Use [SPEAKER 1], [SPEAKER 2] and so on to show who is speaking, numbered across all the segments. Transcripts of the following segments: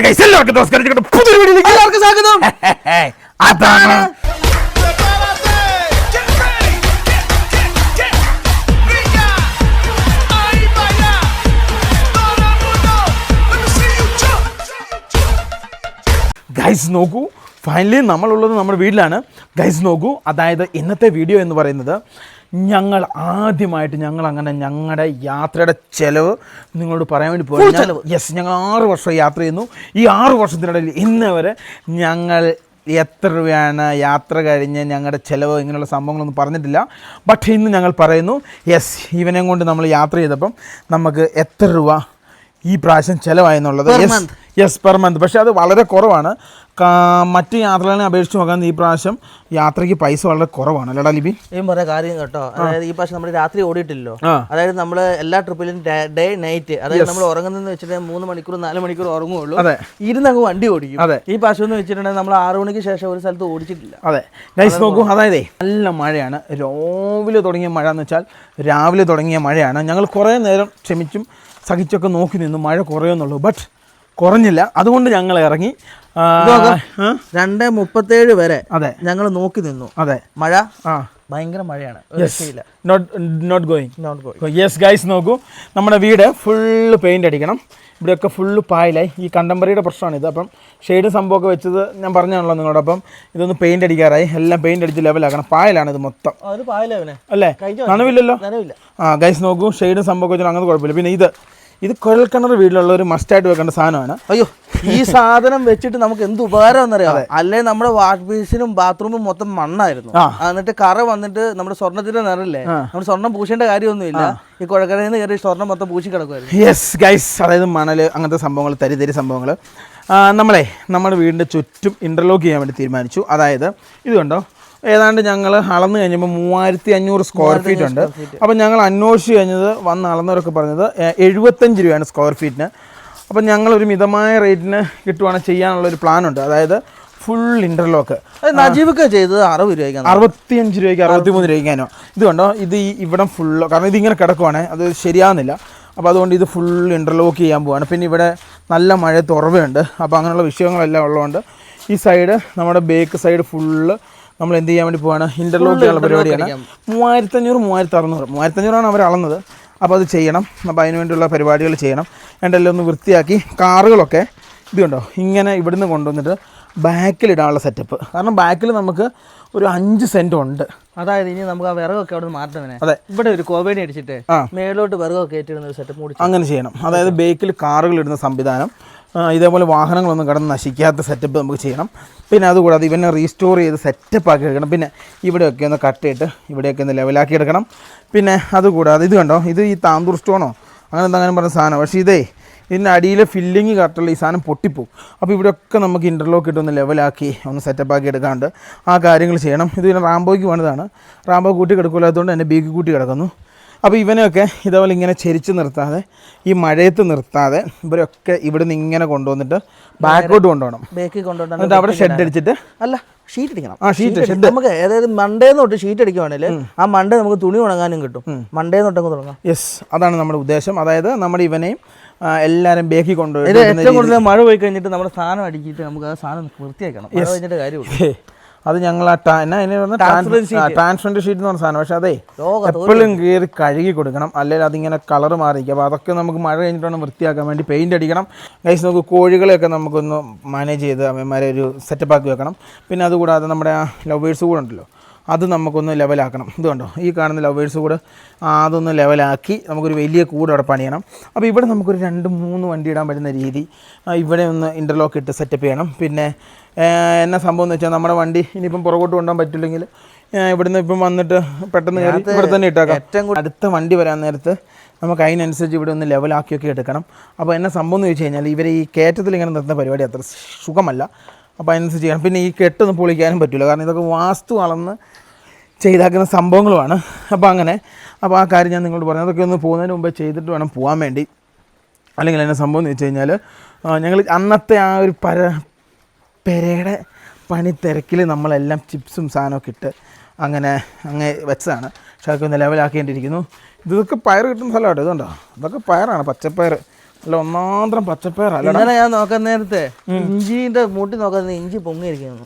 [SPEAKER 1] Hello guys എല്ലാവർക്കും നമസ്കാരം പുതിയ വീഡിയോയിലേക്ക്
[SPEAKER 2] എല്ലാവർക്കും സ്വാഗതം.
[SPEAKER 1] അതാണ്. ഗൈസ് നോക്കൂ. ഫൈനലി നമ്മളുള്ളത് നമ്മുടെ വീട്ടിലാണ്. ഗൈസ് നോക്കൂ. അതായത് ഇന്നത്തെ വീഡിയോ എന്ന് പറയുന്നത് ഞങ്ങൾ ആദ്യമായിട്ട് ഞങ്ങൾ അങ്ങനെ ഞങ്ങളുടെ യാത്രയുടെ ചെലവ് നിങ്ങളോട് പറയാൻ വേണ്ടി
[SPEAKER 2] പോയി ചെലവ്.
[SPEAKER 1] യെസ് ഞങ്ങൾ ആറ് വർഷം യാത്ര ചെയ്യുന്നു. ഈ ആറ് വർഷത്തിനിടയിൽ ഇന്ന് വരെ ഞങ്ങൾ എത്ര രൂപയാണ് യാത്ര കഴിഞ്ഞ് ഞങ്ങളുടെ ചിലവ് ഇങ്ങനെയുള്ള സംഭവങ്ങളൊന്നും പറഞ്ഞിട്ടില്ല. ബട്ട് ഇന്ന് ഞങ്ങൾ പറയുന്നു യെസ് ഇവനെ കൊണ്ട് നമ്മൾ യാത്ര ചെയ്തപ്പം നമുക്ക് എത്ര രൂപ ഈ പ്രാവശ്യം ചിലവായെന്നുള്ളത് യെസ്. യെസ് പെർ മന്ത് പക്ഷേ അത് വളരെ കുറവാണ്. മറ്റ് യാത്രകളെ അപേക്ഷിച്ച് നോക്കാൻ ഈ പ്രാവശ്യം യാത്രയ്ക്ക് പൈസ വളരെ കുറവാണ്. അല്ലടാ ലിബി?
[SPEAKER 2] ഞാൻ പറയാ കാര്യം കേട്ടോ. അതായത് ഈ പ്രാവശ്യം നമ്മൾ രാത്രി ഓടിയിട്ടില്ലല്ലോ.
[SPEAKER 1] ആ.
[SPEAKER 2] അതായത് നമ്മൾ എല്ലാ ട്രിപ്പിലും ഡേ നൈറ്റ്. അതായത് നമ്മൾ ഉറങ്ങുന്നതെന്ന് വെച്ചിട്ടുണ്ടെങ്കിൽ മൂന്ന് മണിക്കൂർ നാല് മണിക്കൂർ ഉറങ്ങുള്ളൂ.
[SPEAKER 1] അതെ.
[SPEAKER 2] ഇരുന്ന് അങ്ങ് വണ്ടി ഓടിക്കും.
[SPEAKER 1] അതെ.
[SPEAKER 2] ഈ പ്രാവശ്യം എന്ന് വെച്ചിട്ടുണ്ടെങ്കിൽ നമ്മൾ ആറു മണിക്ക് ശേഷം ഒരു സ്ഥലത്ത് ഓടിച്ചിട്ടില്ല.
[SPEAKER 1] അതെ. ഗൈസ് നോക്കൂ അതായത് നല്ല മഴയാണ്. രാവിലെ തുടങ്ങിയ മഴ എന്ന് വെച്ചാൽ രാവിലെ തുടങ്ങിയ മഴയാണ്. ഞങ്ങൾ കുറേ നേരം ക്ഷമിച്ചും സഹിച്ചൊക്കെ നോക്കി നിന്നു. മഴ കുറയുന്നുള്ളൂ ബട്ട് കുറഞ്ഞില്ല. അതുകൊണ്ട് ഞങ്ങൾ ഇറങ്ങി
[SPEAKER 2] രണ്ട് മുപ്പത്തേഴ് വരെ
[SPEAKER 1] അതെ.
[SPEAKER 2] ഞങ്ങൾ നോക്കി നിന്നു.
[SPEAKER 1] അതെ.
[SPEAKER 2] മഴ
[SPEAKER 1] ആ.
[SPEAKER 2] ഭയങ്കര മഴയാണ്.
[SPEAKER 1] Not not going
[SPEAKER 2] going.
[SPEAKER 1] Yes guys നോക്കൂ. നമ്മുടെ വീട് ഫുള്ള് പെയിന്റ് അടിക്കണം. ഇവിടെയൊക്കെ ഫുള്ള് പായലായി. ഈ കണ്ടംപററിയുടെ പ്രശ്നമാണ് ഇത്. അപ്പം ഷെയ്ഡ് സംഭവമൊക്കെ വെച്ചത് ഞാൻ പറഞ്ഞാണല്ലോ നിങ്ങളോട്. അപ്പം ഇതൊന്ന് പെയിന്റ് അടിക്കാറായി. എല്ലാം പെയിന്റ് അടിച്ച് ലെവലാക്കണം പായലാണ് ഇത് മൊത്തം. അല്ലേ? നനവില്ലല്ലോ?
[SPEAKER 2] നനവില്ല.
[SPEAKER 1] ആ ഗൈസ് നോക്കൂ. ഷെയ്ഡും സംഭവമൊക്കെ വെച്ചാൽ അങ്ങനെ കുഴപ്പമില്ല. പിന്നെ ഇത് ഇത് കുഴൽക്കിണർ വീട്ടിലുള്ള ഒരു മസ്റ്റായിട്ട് വെക്കേണ്ട സാധനമാണ്.
[SPEAKER 2] അയ്യോ ഈ സാധനം വെച്ചിട്ട് നമുക്ക് എന്ത് ഉപകാരം എന്നറിയാം അല്ലേ നമ്മുടെ വാഷ് ബേസിനും ബാത്റൂമും മൊത്തം മണ്ണായിരുന്നു. എന്നിട്ട് കറ വന്നിട്ട് നമ്മുടെ സ്വർണത്തിന്റെ നിറല്ലേ? നമ്മൾ സ്വർണം പൂശേണ്ട കാര്യമൊന്നുമില്ല. ഈ കുഴക്കരയിൽ നിന്ന് കയറി സ്വർണം മൊത്തം പൂശി കിടക്കുമായിരുന്നു
[SPEAKER 1] യെസ് ഗൈസ് അതായത് മണൽ അങ്ങനത്തെ സംഭവങ്ങൾ തരി തരി സംഭവങ്ങൾ നമ്മളെ നമ്മുടെ വീടിന്റെ ചുറ്റും ഇന്റർലോക്ക് ചെയ്യാൻ വേണ്ടി തീരുമാനിച്ചു. അതായത് ഇത് കണ്ടോ? ഏതാണ്ട് ഞങ്ങൾ അളന്ന് കഴിഞ്ഞപ്പോൾ മൂവായിരത്തി അഞ്ഞൂറ് സ്ക്വയർ ഫീറ്റ് ഉണ്ട്. അപ്പം ഞങ്ങൾ അന്വേഷിച്ച് കഴിഞ്ഞത് വന്ന് അളന്നവരൊക്കെ പറഞ്ഞത് എഴുപത്തഞ്ച് രൂപയാണ് സ്ക്വയർ ഫീറ്റിന് അപ്പം ഒരു മിതമായ റേറ്റിന് കിട്ടുവാണെങ്കിൽ ചെയ്യാനുള്ളൊരു പ്ലാനുണ്ട് അതായത് ഫുൾ
[SPEAKER 2] ഇന്റർലോക്ക് നജീബൊക്കെ ചെയ്തത് അറുപത് രൂപയ്ക്കാണ്.
[SPEAKER 1] അറുപത്തിയഞ്ച് രൂപയ്ക്ക് അറുപത്തിമൂന്ന് രൂപയ്ക്കാനോ ഇത് കണ്ടോ? ഇത് ഈ ഇവിടം ഫുള്ള് കാരണം ഇതിങ്ങനെ കിടക്കുവാണേ. അത് ശരിയാവുന്നില്ല. അപ്പോൾ അതുകൊണ്ട് ഇത് ഫുൾ ഇന്റർലോക്ക് ചെയ്യാൻ പോവാണ്. പിന്നെ ഇവിടെ നല്ല മഴ തുറവുണ്ട് അപ്പോൾ അങ്ങനെയുള്ള വിഷയങ്ങളെല്ലാം ഉള്ളതുകൊണ്ട് ഈ സൈഡ് നമ്മുടെ ബേക്ക് സൈഡ് ഫുള്ള് നമ്മൾ എന്ത് ചെയ്യാൻ വേണ്ടി പോവാണ്? ഇന്റർലോക്ക് ചെയ്യാനുള്ള പരിപാടിയാണ്. മൂവായിരത്തഞ്ഞൂറ് മൂവായിരത്തി അറുന്നൂറ് മൂവായിരത്തഞ്ഞൂറാണ് അവർ അളന്നത്. അപ്പോൾ അത് ചെയ്യണം. അപ്പോൾ അതിന് വേണ്ടിയുള്ള പരിപാടികൾ ചെയ്യണം. എന്തെല്ലാം ഒന്ന് വൃത്തിയാക്കി കാറുകളൊക്കെ ഇതുണ്ടോ? ഇങ്ങനെ ഇവിടുന്ന് കൊണ്ടുവന്നിട്ട് ബാക്കിലിടാനുള്ള സെറ്റപ്പ് കാരണം ബാക്കിൽ നമുക്ക് ഒരു അഞ്ച് സെന്റ് ഉണ്ട്.
[SPEAKER 2] അതായത് ഇനി നമുക്ക് ആ വിറകൊക്കെ അവിടെ മാറ്റണേ
[SPEAKER 1] അതെ.
[SPEAKER 2] ഇവിടെ ഒരു കോവേണി അടിച്ചിട്ട്. മേലോട്ട് വിറകൊക്കെ ഏറ്റിടുന്ന ഒരു സെറ്റപ്പ് കൂടി
[SPEAKER 1] അങ്ങനെ ചെയ്യണം. അതായത് ബേക്കിൽ കാറുകൾ ഇടുന്ന സംവിധാനം. ഇതേപോലെ വാഹനങ്ങളൊന്നും കടന്ന് നശിക്കാത്ത സെറ്റപ്പ് നമുക്ക് ചെയ്യണം. പിന്നെ അതുകൂടാതെ ഇവനെ റീസ്റ്റോർ ചെയ്ത് സെറ്റപ്പ് ആക്കി എടുക്കണം. പിന്നെ ഇവിടെയൊക്കെ ഒന്ന് കട്ട് ചെയ്തിട്ട് ഇവിടെയൊക്കെ ഒന്ന് ലെവലാക്കി എടുക്കണം. പിന്നെ അതുകൂടാതെ ഇത് കണ്ടോ? ഇത് ഈ താന്തൂർ സ്റ്റോണോ? അങ്ങനെ എന്താ അങ്ങനെ പറഞ്ഞ സാധനം. പക്ഷേ ഇതേ ഇതിന്റെ അടിയിലെ ഫില്ലിങ് കറക്റ്റുള്ള ഈ സാധനം പൊട്ടിപ്പോവും. അപ്പോൾ ഇവിടെയൊക്കെ നമുക്ക് ഇന്റർലോക്ക് ഇട്ട് ഒന്ന് ലെവലാക്കി ഒന്ന് സെറ്റപ്പ് ആക്കി എടുക്കാണ്ട് ആ കാര്യങ്ങൾ ചെയ്യണം. ഇത് പിന്നെ റാംബോയ്ക്ക് വേണ്ടതാണ്. റാംബോ കൂട്ടി കിടക്കില്ലാത്തതുകൊണ്ട് എന്റെ ബീക്ക് കൂട്ടി കിടക്കുന്നു. അപ്പോൾ ഇവനെയൊക്കെ ഇതേപോലെ ഇങ്ങനെ ചെരിച്ച് നിർത്താതെ ഈ മഴയത്ത് നിർത്താതെ ഇവരൊക്കെ ഇവിടെ നിന്ന് ഇങ്ങനെ കൊണ്ടുവന്നിട്ട് ബാക്കോട്ട് കൊണ്ടുപോകണം.
[SPEAKER 2] ബേക്കിൽ കൊണ്ടുപോകണം
[SPEAKER 1] എന്നിട്ട് അവിടെ ഷെഡ് അടിച്ചിട്ട്
[SPEAKER 2] അല്ല ഷീറ്റ് അടിക്കണം
[SPEAKER 1] ആ,
[SPEAKER 2] ഷീറ്റ് ഷെഡ്. നമുക്ക് അതായത് മണ്ടേ തൊട്ട് ഷീറ്റ് അടിക്കുവാണെങ്കിൽ ആ മണ്ടേ നമുക്ക് തുണി ഉണങ്ങാനും കിട്ടും. മണ്ടേ തൊട്ടങ്ങ് തുടങ്ങാം.
[SPEAKER 1] യെസ് അതാണ് നമ്മുടെ ഉദ്ദേശം. അതായത് നമ്മുടെ ഇവനെയും എല്ലാരും എല്ലാവരും ബേക്കി കൊണ്ടുപോയി
[SPEAKER 2] ഏറ്റവും കൂടുതൽ മഴ പോയി കഴിഞ്ഞിട്ട് നമ്മുടെ സാധനം അടിക്കിയിട്ട് നമുക്ക് ആ സാധനം വൃത്തിയാക്കണം. മഴ കഴിഞ്ഞിട്ട് കാര്യമുള്ളൂ.
[SPEAKER 1] അത് ഞങ്ങൾ ആ ടാ- എന്നാ അതിന്. ട്രാൻസ്പെറന്റ് ഷീറ്റ് എന്ന് പറഞ്ഞ സാധനം. പക്ഷേ അതെ എപ്പോഴും കയറി കഴുകി കൊടുക്കണം. അല്ലെങ്കിൽ അതിങ്ങനെ കളർ മാറിയിരിക്കും അപ്പോൾ അതൊക്കെ നമുക്ക് മഴ കഴിഞ്ഞിട്ട് വൃത്തിയാക്കാൻ വേണ്ടി പെയിന്റ് അടിക്കണം. ഗൈസ് നമുക്ക് കോഴികളെയൊക്കെ നമുക്കൊന്ന് മാനേജ് ചെയ്ത് അമ്മമാരെ ഒരു സെറ്റപ്പ് ആക്കി വെക്കണം. പിന്നെ അതുകൂടാതെ നമ്മുടെ ആ ലവേഴ്സ് കൂടെ ഉണ്ടല്ലോ. അത് നമുക്കൊന്ന് ലെവലാക്കണം. ഇത് കണ്ടോ? ഈ കാണുന്ന ലവേഴ്സ് കൂടെ അതൊന്ന് ലെവലാക്കി നമുക്കൊരു വലിയ കൂട് അവിടെ പണിയണം. അപ്പോൾ ഇവിടെ നമുക്കൊരു രണ്ട് മൂന്ന് വണ്ടി ഇടാൻ പറ്റുന്ന രീതി ഇവിടെ ഒന്ന് ഇന്റർലോക്ക് ഇട്ട് സെറ്റപ്പ് ചെയ്യണം. പിന്നെ എന്നാ സംഭവം എന്ന് വെച്ചാൽ നമ്മുടെ വണ്ടി ഇനിയിപ്പം പുറകോട്ട് കൊണ്ടുപോകാൻ പറ്റില്ലെങ്കിൽ ഇവിടുന്ന് ഇപ്പം വന്നിട്ട് പെട്ടെന്ന് കയറി ഇവിടെ തന്നെ ഇട്ടേക്കാം.
[SPEAKER 2] ഏറ്റവും
[SPEAKER 1] അടുത്ത വണ്ടി വരാൻ നേരത്ത് നമുക്ക് അതിനനുസരിച്ച് ഇവിടെ ഒന്ന് ലെവലാക്കിയൊക്കെ എടുക്കണം. അപ്പോൾ എന്നെ സംഭവം എന്ന് വെച്ച് കഴിഞ്ഞാൽ ഇവർ ഈ കയറ്റത്തിൽ ഇങ്ങനെ നിർത്തുന്ന പരിപാടി അത്ര സുഖമല്ല. അപ്പോൾ അതിനനുസരിച്ച് ചെയ്യണം. പിന്നെ ഈ കെട്ടൊന്നും പൊളിക്കാനും പറ്റില്ല കാരണം ഇതൊക്കെ വാസ്തു അളന്ന് ചെയ്താക്കുന്ന സംഭവങ്ങളുമാണ്. അപ്പോൾ അങ്ങനെ. അപ്പോൾ ആ കാര്യം ഞാൻ നിങ്ങളോട് പറഞ്ഞു അതൊക്കെ ഒന്ന് പോകുന്നതിന് മുമ്പേ ചെയ്തിട്ട് വേണം പോകാൻ വേണ്ടി. അല്ലെങ്കിൽ എന്നെ സംഭവം എന്ന് വെച്ച് കഴിഞ്ഞാൽ ഞങ്ങൾ അന്നത്തെ ആ ഒരു പര പെരയുടെ പണി തിരക്കിൽ നമ്മളെല്ലാം ചിപ്സും സാധനമൊക്കെ ഇട്ട് അങ്ങനെ അങ്ങ് വെച്ചതാണ്. പക്ഷേ അതൊക്കെ ഒന്ന് ലെവലാക്കേണ്ടിയിരിക്കുന്നു. ഇതൊക്കെ പയർ കിട്ടുന്ന സ്ഥലമാണ് ഇതുണ്ടോ? ഇതൊക്കെ പയറാണ് പച്ചപ്പയർ അല്ല ഒന്നാന്തരം പച്ചപ്പയറല്ല
[SPEAKER 2] ഇന്നലെ ഞാൻ നോക്കാൻ നേരത്തെ ഇഞ്ചിന്റെ മൂട്ടി നോക്കാൻ ഇഞ്ചി പൊങ്ങിയിരിക്കുന്നു.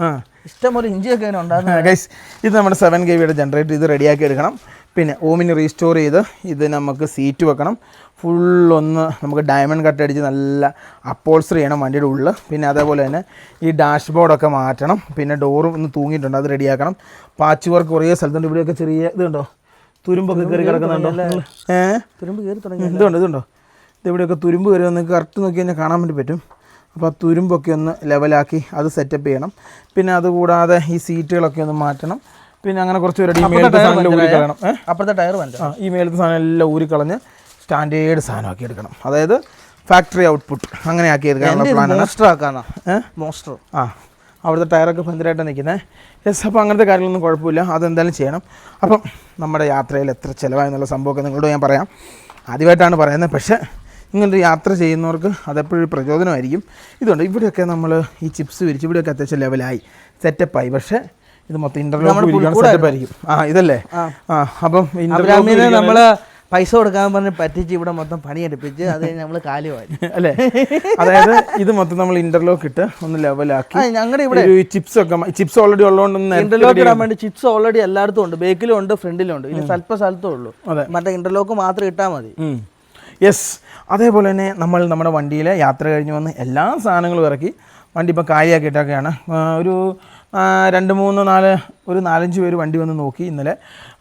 [SPEAKER 2] ഇഷ്ടംപോലെ ഇഞ്ചിയൊക്കെ ഒക്കെ
[SPEAKER 1] ഗൈസ് ഇത് നമ്മുടെ സെവൻ കെ വിയുടെ ജനറേറ്റർ ഇത് റെഡിയാക്കി എടുക്കണം. പിന്നെ ഓമിന് റീസ്റ്റോർ ചെയ്ത് ഇത് നമുക്ക് സീറ്റ് വെക്കണം. ഫുൾ ഒന്ന് നമുക്ക് ഡയമണ്ട് കട്ട് അടിച്ച് നല്ല അപ്പോൾസർ ചെയ്യണം വണ്ടിയുടെ ഉള്ളിൽ പിന്നെ അതേപോലെ തന്നെ ഈ ഡാഷ് ബോർഡൊക്കെ മാറ്റണം. പിന്നെ ഡോറും ഒന്ന് തൂങ്ങിയിട്ടുണ്ട് അത് റെഡിയാക്കണം പാച്ച് വർക്ക് കുറേ സ്ഥലത്തുണ്ട്. ഇവിടെയൊക്കെ ചെറിയ ഇതുണ്ടോ? തുരുമ്പൊക്കെ കയറി കിടക്കുന്നുണ്ടോ? ഏഹ്
[SPEAKER 2] തുരുമ്പ് കയറി തുടങ്ങി
[SPEAKER 1] ഇതുണ്ട്? ഇതുണ്ടോ? ഇത് ഇവിടെയൊക്കെ തുരുമ്പ് കയറി നിങ്ങൾക്ക് കറക്റ്റ് നോക്കി കഴിഞ്ഞാൽ കാണാൻ വേണ്ടി പറ്റും. അപ്പോൾ ആ തുരുമ്പൊക്കെ ഒന്ന് ലെവലാക്കി അത് സെറ്റപ്പ് ചെയ്യണം. പിന്നെ അതുകൂടാതെ ഈ സീറ്റുകളൊക്കെ ഒന്ന് മാറ്റണം. പിന്നെ അങ്ങനെ കുറച്ച് പേരുടെ ഈ മേലത്തെ സാധനം ഊരി കളയണം
[SPEAKER 2] അപ്പുറത്തെ ടയർ വേണ്ട
[SPEAKER 1] ആ ഈ മേലത്തെ സാധനം എല്ലാം ഊരിക്കളഞ്ഞ് കളഞ്ഞ് സ്റ്റാൻഡേർഡ് സാധനമാക്കി എടുക്കണം. അതായത് ഫാക്ടറി ഔട്ട്പുട്ട് അങ്ങനെ ആക്കി എടുക്കാനുള്ള പ്ലാനാണ്
[SPEAKER 2] മോസ്റ്റർ
[SPEAKER 1] ആക്കാനാ.
[SPEAKER 2] മോസ്റ്റർ
[SPEAKER 1] ആ അവിടുത്തെ ടയറൊക്കെ ഭയങ്കരമായിട്ട് നിൽക്കുന്നത്. യെസ് അപ്പോൾ അങ്ങനത്തെ കാര്യങ്ങളൊന്നും കുഴപ്പമില്ല. അതെന്തായാലും ചെയ്യണം. അപ്പം നമ്മുടെ യാത്രയിൽ എത്ര ചിലവായെന്നുള്ള സംഭവമൊക്കെ നിങ്ങളോട് ഞാൻ പറയാം. ആദ്യമായിട്ടാണ് പറയുന്നത്. പക്ഷേ ഇങ്ങനൊരു യാത്ര ചെയ്യുന്നവർക്ക് അതെപ്പോഴും പ്രചോദനമായിരിക്കും. ഇതുണ്ട്. ഇവിടെയൊക്കെ നമ്മൾ ഈ ചിപ്സ് വിരിച്ച് ഇവിടെയൊക്കെ അത്യാവശ്യം ലെവലായി സെറ്റപ്പായി പക്ഷേ ഇത് മൊത്തം ആയിരിക്കും. ആ ഇതല്ലേ? ആ. അപ്പം ഇന്റർലോക്ക്
[SPEAKER 2] നമ്മൾ പൈസ കൊടുക്കാൻ പറഞ്ഞ് പറ്റിച്ച് ഇവിടെ മൊത്തം പണിയെടുപ്പിച്ച് അത് നമ്മൾ കാലുമായി
[SPEAKER 1] അല്ലേ? അതായത് ഇത് മൊത്തം നമ്മൾ ഇന്റർലോക്ക് ഇട്ട് ഒന്ന് ലെവലാക്കി
[SPEAKER 2] ഞങ്ങളുടെ ഇവിടെ
[SPEAKER 1] ചിപ്സ് ഒക്കെ ചിപ്സ് ഓൾറെഡി ഉള്ളതുകൊണ്ട്
[SPEAKER 2] ഇന്റർലോക്ക് ഇടാൻ വേണ്ടി ചിപ്സ് ഓൾറെഡി എല്ലായിടത്തും ഉണ്ട്. ബേക്കിലും ഉണ്ട് ഫ്രണ്ടിലും ഉണ്ട് ഇനി സ്വല്പ സ്ഥലത്തേ ഉള്ളൂ. മറ്റേ ഇന്റർലോക്ക് മാത്രം ഇട്ടാൽ മതി.
[SPEAKER 1] യെസ് അതേപോലെ തന്നെ നമ്മൾ നമ്മുടെ വണ്ടിയിൽ യാത്ര കഴിഞ്ഞ് വന്ന് എല്ലാ സാധനങ്ങളും ഇറക്കി വണ്ടി ഇപ്പോൾ കാര്യമാക്കിയിട്ടൊക്കെയാണ് ഒരു രണ്ട് മൂന്ന് നാല് ഒരു നാലഞ്ച് പേര് വണ്ടി വന്ന് നോക്കി ഇന്നലെ.